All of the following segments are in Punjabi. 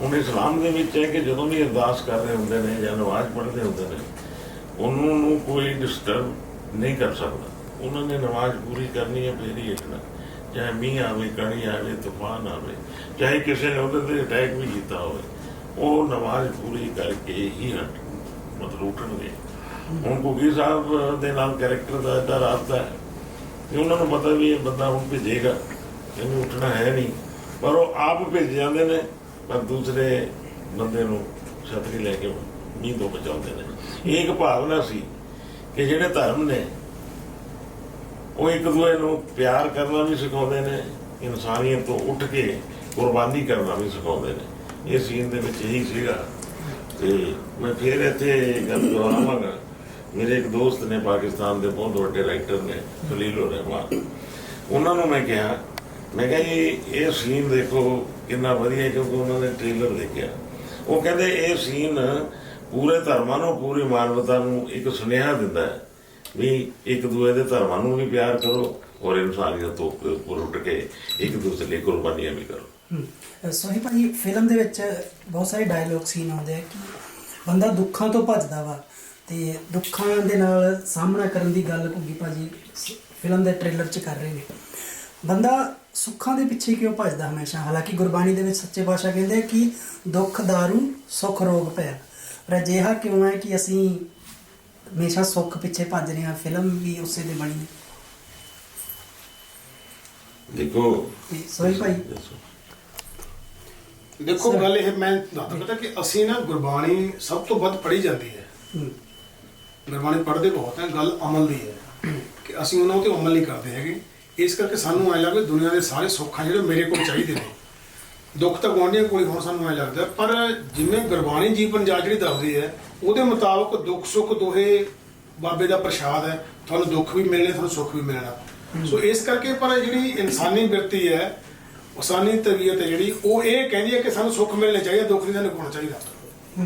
ਹੁਣ ਇਸਲਾਮ ਦੇ ਵਿੱਚ ਹੈ ਕਿ ਜਦੋਂ ਵੀ ਅਰਦਾਸ ਕਰ ਰਹੇ ਹੁੰਦੇ ਨੇ ਜਾਂ ਨਮਾਜ਼ ਪੜ੍ਹਦੇ ਹੁੰਦੇ ਨੇ, ਉਹਨੂੰ ਨੂੰ ਕੋਈ ਡਿਸਟਰਬ ਨਹੀਂ ਕਰ ਸਕਦਾ। ਉਹਨਾਂ ਨੇ ਨਮਾਜ਼ ਪੂਰੀ ਕਰਨੀ ਹੈ, ਫੇਰ ਹੀ ਉੱਠਣਾ ਚਾਹੇ ਮੀਂਹ ਆਵੇ, ਕਣੀ ਆਵੇ, ਤੂਫਾਨ ਆਵੇ, ਚਾਹੇ ਕਿਸੇ ਨੇ ਉਹਦੇ ਤੇ ਅਟੈਕ ਵੀ ਕੀਤਾ ਹੋਵੇ, ਉਹ ਨਮਾਜ਼ ਪੂਰੀ ਕਰਕੇ ਹੀ ਹਟ, ਮਤਲਬ ਉੱਠਣਗੇ। ਹੁਣ ਕੁਕੀ ਸਾਹਿਬ ਦੇ ਨਾਲ ਕੈਰੈਕਟਰ ਦਾ ਏਦਾਂ ਰਾਬਤਾ ਹੈ ਕਿ ਉਹਨਾਂ ਨੂੰ ਪਤਾ ਵੀ ਇਹ ਬੰਦਾ ਹੁਣ ਭੇਜੇਗਾ। ਇਹਨੂੰ ਉੱਠਣਾ ਹੈ ਨਹੀਂ। ਪਰ ਉਹ ਆਪ ਭੇਜ ਜਾਂਦੇ ਨੇ। ਪਰ ਦੂਸਰੇ ਬੰਦੇ ਨੂੰ ਛਤਰੀ ਲੈ ਕੇ ਮੀਂਹ ਤੋਂ ਬਚਾਉਂਦੇ ਨੇ। ਇਹ ਇੱਕ ਭਾਵਨਾ ਸੀ ਕਿ ਜਿਹੜੇ ਧਰਮ ਨੇ, ਉਹ ਇੱਕ ਦੂਜੇ ਨੂੰ ਪਿਆਰ ਕਰਨਾ ਵੀ ਸਿਖਾਉਂਦੇ ਨੇ, ਇਨਸਾਨੀਅਤ ਤੋਂ ਉੱਠ ਕੇ ਕੁਰਬਾਨੀ ਕਰਨਾ ਵੀ ਸਿਖਾਉਂਦੇ ਨੇ। ਇਹ ਸੀਨ ਦੇ ਵਿੱਚ ਇਹੀ ਸੀਗਾ। ਤੇ ਮੈਂ ਫਿਰ ਇੱਥੇ ਗੱਲ ਦੁਹਰਾਵਾਂਗਾ। ਮੇਰੇ ਇੱਕ ਦੋਸਤ ਨੇ ਪਾਕਿਸਤਾਨ ਦੇ ਬਹੁਤ ਵੱਡੇ ਰਾਈਟਰ ਨੇ, ਖਲੀਲੁਰ ਰਹਿਮਾਨ। ਉਹਨਾਂ ਨੂੰ ਮੈਂ ਕਿਹਾ ਮੈਂ ਕਿਹਾ ਜੀ ਇਹ ਸੀਨ ਦੇਖੋ ਕਿੰਨਾ ਵਧੀਆ ਕਿਉਂਕਿ ਉਹਨਾਂ ਨੇ ਟ੍ਰੇਲਰ ਦੇਖਿਆ। ਉਹ ਕਹਿੰਦੇ ਇਹ ਸੀਨ ਪੂਰੇ ਧਰਮਾਂ ਨੂੰ ਪੂਰੀ ਮਾਨਵਤਾ ਨੂੰ ਇੱਕ ਸੁਨੇਹਾ ਦਿੰਦਾ ਹੈ ਵੀ ਇੱਕ ਦੂਜੇ ਦੇ ਧਰਮਾਂ ਨੂੰ ਵੀ ਪਿਆਰ ਕਰੋ ਔਰ ਇਨਸਾਨੀਅਤ ਤੋਂ ਉੱਪਰ ਉੱਠ ਕੇ ਇੱਕ ਦੂਸਰੇ ਲਈ ਕੁਰਬਾਨੀਆਂ ਵੀ ਕਰੋ। ਹਮ, ਸੋਹੀ ਭਾਜੀ ਫਿਲਮ ਦੇ ਵਿੱਚ ਬਹੁਤ ਸਾਰੇ ਡਾਇਲੌਗ ਸੀਨ ਆਉਂਦੇ ਆ ਕਿ ਬੰਦਾ ਦੁੱਖਾਂ ਤੋਂ ਭੱਜਦਾ ਵਾ ਤੇ ਦੁੱਖਾਂ ਦੇ ਨਾਲ ਸਾਹਮਣਾ ਕਰਨ ਦੀ ਗੱਲ ਘੁੱਗੀ ਭਾਜੀ ਫਿਲਮ ਦੇ ਟ੍ਰੇਲਰ 'ਚ ਕਰ ਰਹੇ ਨੇ। ਬੰਦਾ ਸੁੱਖਾਂ ਦੇ ਪਿੱਛੇ ਕਿਉਂ ਭੱਜਦਾ ਹਮੇਸ਼ਾ? ਹਾਲਾਂਕਿ ਗੁਰਬਾਣੀ ਦੇ ਵਿੱਚ ਸੱਚੇ ਪਾਤਸ਼ਾਹ ਕਹਿੰਦੇ ਕਿ ਦੁੱਖ ਦਾਰੂ ਸੁੱਖ ਰੋਗ ਪਿਆ ਪਰ ਅਜਿਹਾ ਕਿਉਂ ਹੈ ਕਿ ਅਸੀਂ ਹਮੇਸ਼ਾ ਸੁੱਖ ਪਿੱਛੇ ਭੱਜ ਰਹੇ ਹਾਂ? ਫਿਲਮ ਵੀ ਉਸੇ ਦੇ ਬਣੀ ਹੈ। ਦੇਖੋ। ਤੇ ਸੋਹੀ ਭਾਈ। ਦੇਖੋ। ਗੱਲ ਇਹ ਮੈਂ ਦੱਸਦਾ ਪਤਾ ਕਿ ਅਸੀਂ ਨਾ ਗੁਰਬਾਣੀ ਸਭ ਤੋਂ ਵੱਧ ਪੜ੍ਹੀ ਜਾਂਦੀ ਹੈ। ਗੁਰਬਾਣੀ ਪੜ੍ਹਦੇ ਬਹੁਤ ਹੈ ਗੱਲ ਅਮਲ ਦੀ ਹੈ। ਕਿ ਅਸੀਂ ਉਹਨਾਂ ਉਤੇ ਅਮਲ ਨਹੀਂ ਕਰਦੇ ਹੈਗੇ। ਇਸ ਕਰਕੇ ਸਾਨੂੰ ਐ ਲੱਗਦਾ ਦੁਨੀਆ ਦੇ ਸਾਰੇ ਸੁੱਖ ਆ ਜਿਹੜੇ ਮੇਰੇ ਕੋਲ ਚਾਹੀਦੇ ਨੇ। ਦੁੱਖ ਤਾਂ ਗੁਆਂਢੀਆਂ ਕੋਲ ਹੀ ਹੁਣ ਸਾਨੂੰ ਐ ਲੱਗਦਾ ਪਰ ਜਿਵੇਂ ਗੁਰਬਾਣੀ ਜੀਵਨ ਜਾ ਜਿਹੜੀ ਦੱਸਦੀ ਹੈ ਉਹਦੇ ਮੁਤਾਬਕ ਦੁੱਖ ਸੁੱਖ ਦੋਹੇ ਬਾਬੇ ਦਾ ਪ੍ਰਸ਼ਾਦ ਹੈ ਤੁਹਾਨੂੰ ਦੁੱਖ ਵੀ ਮਿਲਣੇ ਤੁਹਾਨੂੰ ਸੁੱਖ ਵੀ ਮਿਲਣਾ। ਸੋ ਇਸ ਕਰਕੇ ਪਰ ਜਿਹੜੀ ਇਨਸਾਨੀ ਬਿਰਤੀ ਹੈ ਇਨਸਾਨੀ ਤਬੀਅਤ ਹੈ ਜਿਹੜੀ ਉਹ ਇਹ ਕਹਿੰਦੀ ਹੈ ਕਿ ਸਾਨੂੰ ਸੁੱਖ ਮਿਲਣੇ ਚਾਹੀਦੇ ਦੁੱਖ ਨਹੀਂ ਸਾਨੂੰ ਹੋਣਾ ਚਾਹੀਦਾ।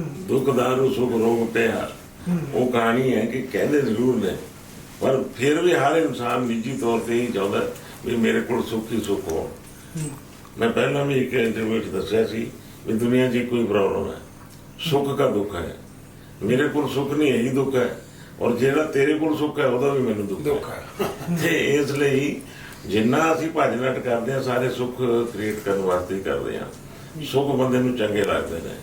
ਦੁੱਖ ਦਾਰੂ ਸੁਖ ਰੋਗ ਪਿਆ। ਉਹ ਕਹਾਣੀ ਹੈ ਕਿ ਕਹਿੰਦੇ ਜ਼ਰੂਰ ਨੇ ਪਰ ਫਿਰ ਵੀ ਹਰ ਇਨਸਾਨ ਨਿੱਜੀ ਤੌਰ ਤੇ ਹੀ ਚਾਹੁੰਦਾ ਵੀ ਮੇਰੇ ਕੋਲ ਸੁੱਖ ਹੀ ਸੁੱਖ ਹੋ। ਮੈਂ ਪਹਿਲਾਂ ਵੀ ਇੱਕ ਇੰਟਰਵਿਊ ਵਿੱਚ ਦੱਸਿਆ ਸੀ ਵੀ ਦੁਨੀਆ 'ਚ ਕੋਈ ਪ੍ਰੋਬਲਮ ਹੈ। ਸੁੱਖ ਦਾ ਦੁੱਖ ਹੈ। ਮੇਰੇ ਕੋਲ ਸੁੱਖ ਨਹੀਂ ਹੈ ਹੀ ਦੁੱਖ ਹੈ। ਔਰ ਜਿਹੜਾ ਤੇਰੇ ਕੋਲ ਸੁੱਖ ਹੈ ਉਹਦਾ ਵੀ ਮੈਨੂੰ ਦੁੱਖ ਹੈ। ਤੇ ਇਸ ਲਈ ਜਿੰਨਾ ਅਸੀਂ ਭੱਜ ਨੱਟ ਕਰਦੇ ਆ ਸਾਰੇ ਸੁੱਖ ਕ੍ਰੀਏਟ ਕਰਨ ਵਾਸਤੇ ਹੀ ਕਰਦੇ ਆ ਸੁੱਖ ਬੰਦੇ ਨੂੰ ਚੰਗੇ ਲੱਗਦੇ ਨੇ।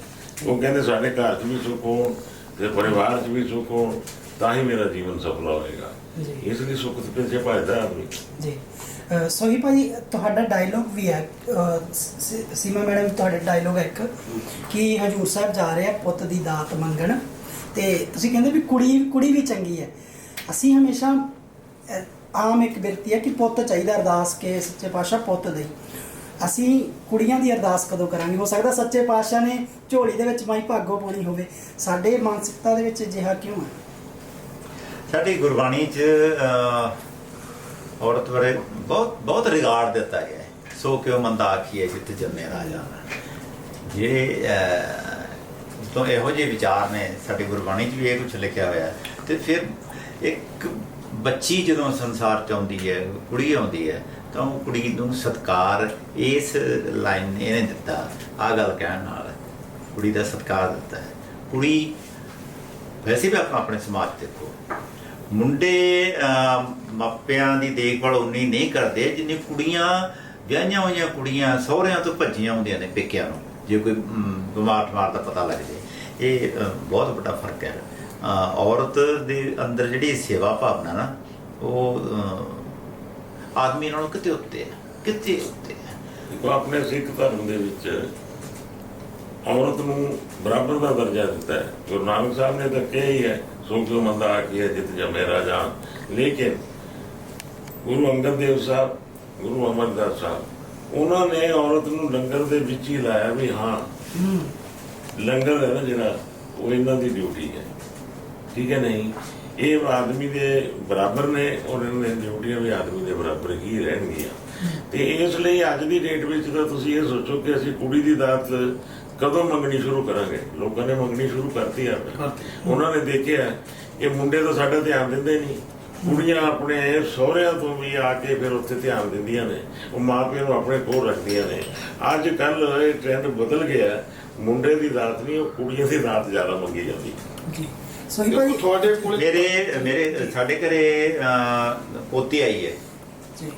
ਉਹ ਕਹਿੰਦੇ ਸਾਡੇ ਘਰ 'ਚ ਵੀ ਸੁੱਖ ਹੋਣ ਤੇ ਪਰਿਵਾਰ 'ਚ ਵੀ ਸੁੱਖ ਹੋਣ। ਤਾਂ ਹੀ ਮੇਰਾ ਜੀਵਨ ਸਫਲ ਹੋਵੇਗਾ ਜੀ। ਇਸ ਲਈ ਸੁੱਖ ਦੇ ਪਿੱਛੇ ਭੱਜਦਾ ਆਦਮੀ ਜੀ। ਅਹ ਸੋਹੀ ਭਾਜੀ ਤੁਹਾਡਾ ਡਾਇਲੋਗ ਵੀ ਹੈ। ਅਹ ਸ- ਸੀਮਾ ਮੈਡਮ ਤੁਹਾਡਾ ਡਾਇਲੋਗ ਹੈ ਇੱਕ ਕਿ ਹਜੂਰ ਸਾਹਿਬ ਜਾ ਰਹੇ ਆ ਪੁੱਤ ਦੀ ਦਾਤ ਮੰਗਣ। ਤੇ ਤੁਸੀਂ ਕਹਿੰਦੇ ਵੀ ਕੁੜੀ ਕੁੜੀ ਵੀ ਚੰਗੀ ਹੈ। ਅਸੀਂ ਹਮੇਸ਼ਾ ਅਹ, ਆਮ ਇੱਕ ਬਿਰਤੀ ਹੈ ਕਿ ਪੁੱਤ ਚਾਹੀਦਾ ਅਰਦਾਸ ਕੇ ਸੱਚੇ ਪਾਤਸ਼ਾਹ ਪੁੱਤ ਦੇ। ਅਸੀਂ ਕੁੜੀਆਂ ਦੀ ਅਰਦਾਸ ਕਦੋਂ ਕਰਾਂਗੇ? ਹੋ ਸਕਦਾ ਸੱਚੇ ਪਾਤਸ਼ਾਹ ਨੇ ਝੋਲੀ ਦੇ ਵਿੱਚ ਮਾਈ ਭਾਗੋ ਪਾਉਣੀ ਹੋਵੇ। ਸਾਡੇ ਮਾਨਸਿਕਤਾ ਦੇ ਵਿੱਚ ਅਜਿਹਾ ਕਿਉਂ ਹੈ? ਸਾਡੀ ਗੁਰਬਾਣੀ 'ਚ ਔਰਤ ਬਾਰੇ ਬਹੁਤ ਬਹੁਤ ਰਿਗਾਰਡ ਦਿੱਤਾ ਗਿਆ ਹੈ। ਸੋ ਕਿਉ ਮੰਦਾ ਆਖੀਏ ਜਿੱਥੇ ਜੰਮੇ ਰਾਜਾ ਜਿਹੜੇ ਤੋਂ ਇਹੋ ਜਿਹੇ ਵਿਚਾਰ ਨੇ, ਸਾਡੀ ਗੁਰਬਾਣੀ 'ਚ ਵੀ ਇਹ ਕੁਝ ਲਿਖਿਆ ਹੋਇਆ ਹੈ। ਤੇ ਫਿਰ ਇੱਕ ਬੱਚੀ ਜਦੋਂ ਸੰਸਾਰ 'ਚ ਆਉਂਦੀ ਹੈ, ਕੁੜੀ ਆਉਂਦੀ ਹੈ, ਤਾਂ ਉਹ ਕੁੜੀ ਨੂੰ ਸਤਕਾਰ ਇਸ ਲਾਈਨ ਨੇ ਇਹਨੇ ਦਿੱਤਾ ਆ ਗੱਲ ਕਹਿਣ ਨਾਲ। ਕੁੜੀ ਦਾ ਸਤਕਾਰ ਦਿੱਤਾ ਹੈ। ਕੁੜੀ, ਵੈਸੇ ਵੀ ਆਪਾਂ ਆਪਣੇ ਸਮਾਜ ਦੇਖੋ ਮੁੰਡੇ ਮਾਪਿਆਂ ਦੀ ਦੇਖਭਾਲ ਉਨੀ ਨਹੀਂ ਕਰਦੇ ਜਿੰਨੀ ਕੁੜੀਆਂ, ਵਿਆਹੀਆਂ ਹੋਈਆਂ ਕੁੜੀਆਂ ਸਹੁਰਿਆਂ ਤੋਂ ਭੱਜੀਆਂ ਹੁੰਦੀਆਂ ਨੇ ਪੇਕਿਆਂ ਨੂੰ। ਜੇ ਕੋਈ ਬਿਮਾਰ ਠਮਾਰ ਦਾ ਪਤਾ ਲੱਗ ਜੇ ਇਹ ਬਹੁਤ ਵੱਡਾ ਫ਼ਰਕ ਹੈ। ਔਰਤ ਦੇ ਅੰਦਰ ਜਿਹੜੀ ਸੇਵਾ ਭਾਵਨਾ ਨਾ, ਉਹ ਆਦਮੀ ਨਾਲੋਂ ਕਿਤੇ ਉੱਤੇ ਹੈ, ਕਿਤੇ ਉੱਤੇ ਹੈ। ਆਪਣੇ ਸਿੱਖ ਧਰਮ ਦੇ ਵਿੱਚ ਔਰਤ ਨੂੰ ਬਰਾਬਰ ਦਾ ਦਰਜਾ ਦਿੱਤਾ ਹੈ। ਗੁਰੂ ਨਾਨਕ ਸਾਹਿਬ ਨੇ ਤਾਂ ਕਿਹਾ ਹੀ ਹੈ ਸੋ ਕਿਉ ਮੰਦਾ ਆਖੀਏ ਜਿਤ ਜਮੇ ਰਾਜਾ ਲੇਕਿਨ ਗੁਰੂ ਅੰਗਦ ਦੇਵ ਸਾਹਿਬ ਗੁਰੂ ਅਮਰਦਾਸ ਸਾਹਿਬ ਉਹਨਾਂ ਨੇ ਔਰਤ ਨੂੰ ਲੰਗਰ ਦੇ ਵਿੱਚ ਹੀ ਲਾਇਆ ਵੀ ਹਾਂ ਲੰਗਰ ਹੈ ਨਾ ਜਿਹੜਾ ਉਹ ਇਹਨਾਂ ਦੀ ਡਿਊਟੀ ਹੈ। ਠੀਕ ਹੈ ਨਹੀਂ? ਇਹ ਆਦਮੀ ਦੇ ਬਰਾਬਰ ਨੇ ਔਰ ਇਹਨਾਂ ਦੀਆਂ ਡਿਊਟੀਆਂ ਵੀ ਆਦਮੀ ਦੇ ਬਰਾਬਰ ਹੀ ਰਹਿਣਗੀਆਂ। ਤੇ ਇਸ ਲਈ ਅੱਜ ਦੀ ਡੇਟ ਵਿੱਚ ਤਾਂ ਤੁਸੀਂ ਇਹ ਸੋਚੋ ਕਿ ਅਸੀਂ ਕੁੜੀ ਦੀ ਦਾਤ ਕਦੋਂ ਮੰਗਣੀ ਸ਼ੁਰੂ ਕਰਾਂਗੇ? ਲੋਕਾਂ ਨੇ ਮੰਗਣੀ ਸ਼ੁਰੂ ਕਰਤੀ ਆ। ਉਹਨਾਂ ਨੇ ਦੇਖਿਆ ਕਿ ਮੁੰਡੇ ਤਾਂ ਸਾਡਾ ਧਿਆਨ ਦਿੰਦੇ ਨਹੀਂ। ਕੁੜੀਆਂ ਆਪਣੇ ਸਹੁਰਿਆਂ ਤੋਂ ਵੀ ਆ ਕੇ ਫਿਰ ਉੱਥੇ ਧਿਆਨ ਦਿੰਦੀਆਂ ਨੇ। ਉਹ ਮਾਪਿਆਂ ਨੂੰ ਆਪਣੇ ਕੋਲ ਰੱਖਦੀਆਂ ਨੇ। ਅੱਜ ਕੱਲ ਇਹ ਟ੍ਰੈਂਡ ਬਦਲ ਗਿਆ। ਮੁੰਡੇ ਦੀ ਦਾਤ ਨਹੀਂ ਉਹ ਕੁੜੀਆਂ ਦੀ ਦਾਤ ਜ਼ਿਆਦਾ ਮੰਗੀ ਜਾਂਦੀ। ਜੀ। ਸੋਹੀ ਦੇਖੋ ਭਾਜੀ ਤੁਹਾਡੇ ਕੋਲ ਮੇਰੇ ਮੇਰੇ ਸਾਡੇ ਘਰੇ ਪੋਤੀ ਆਈ ਹੈ। ਜੀ।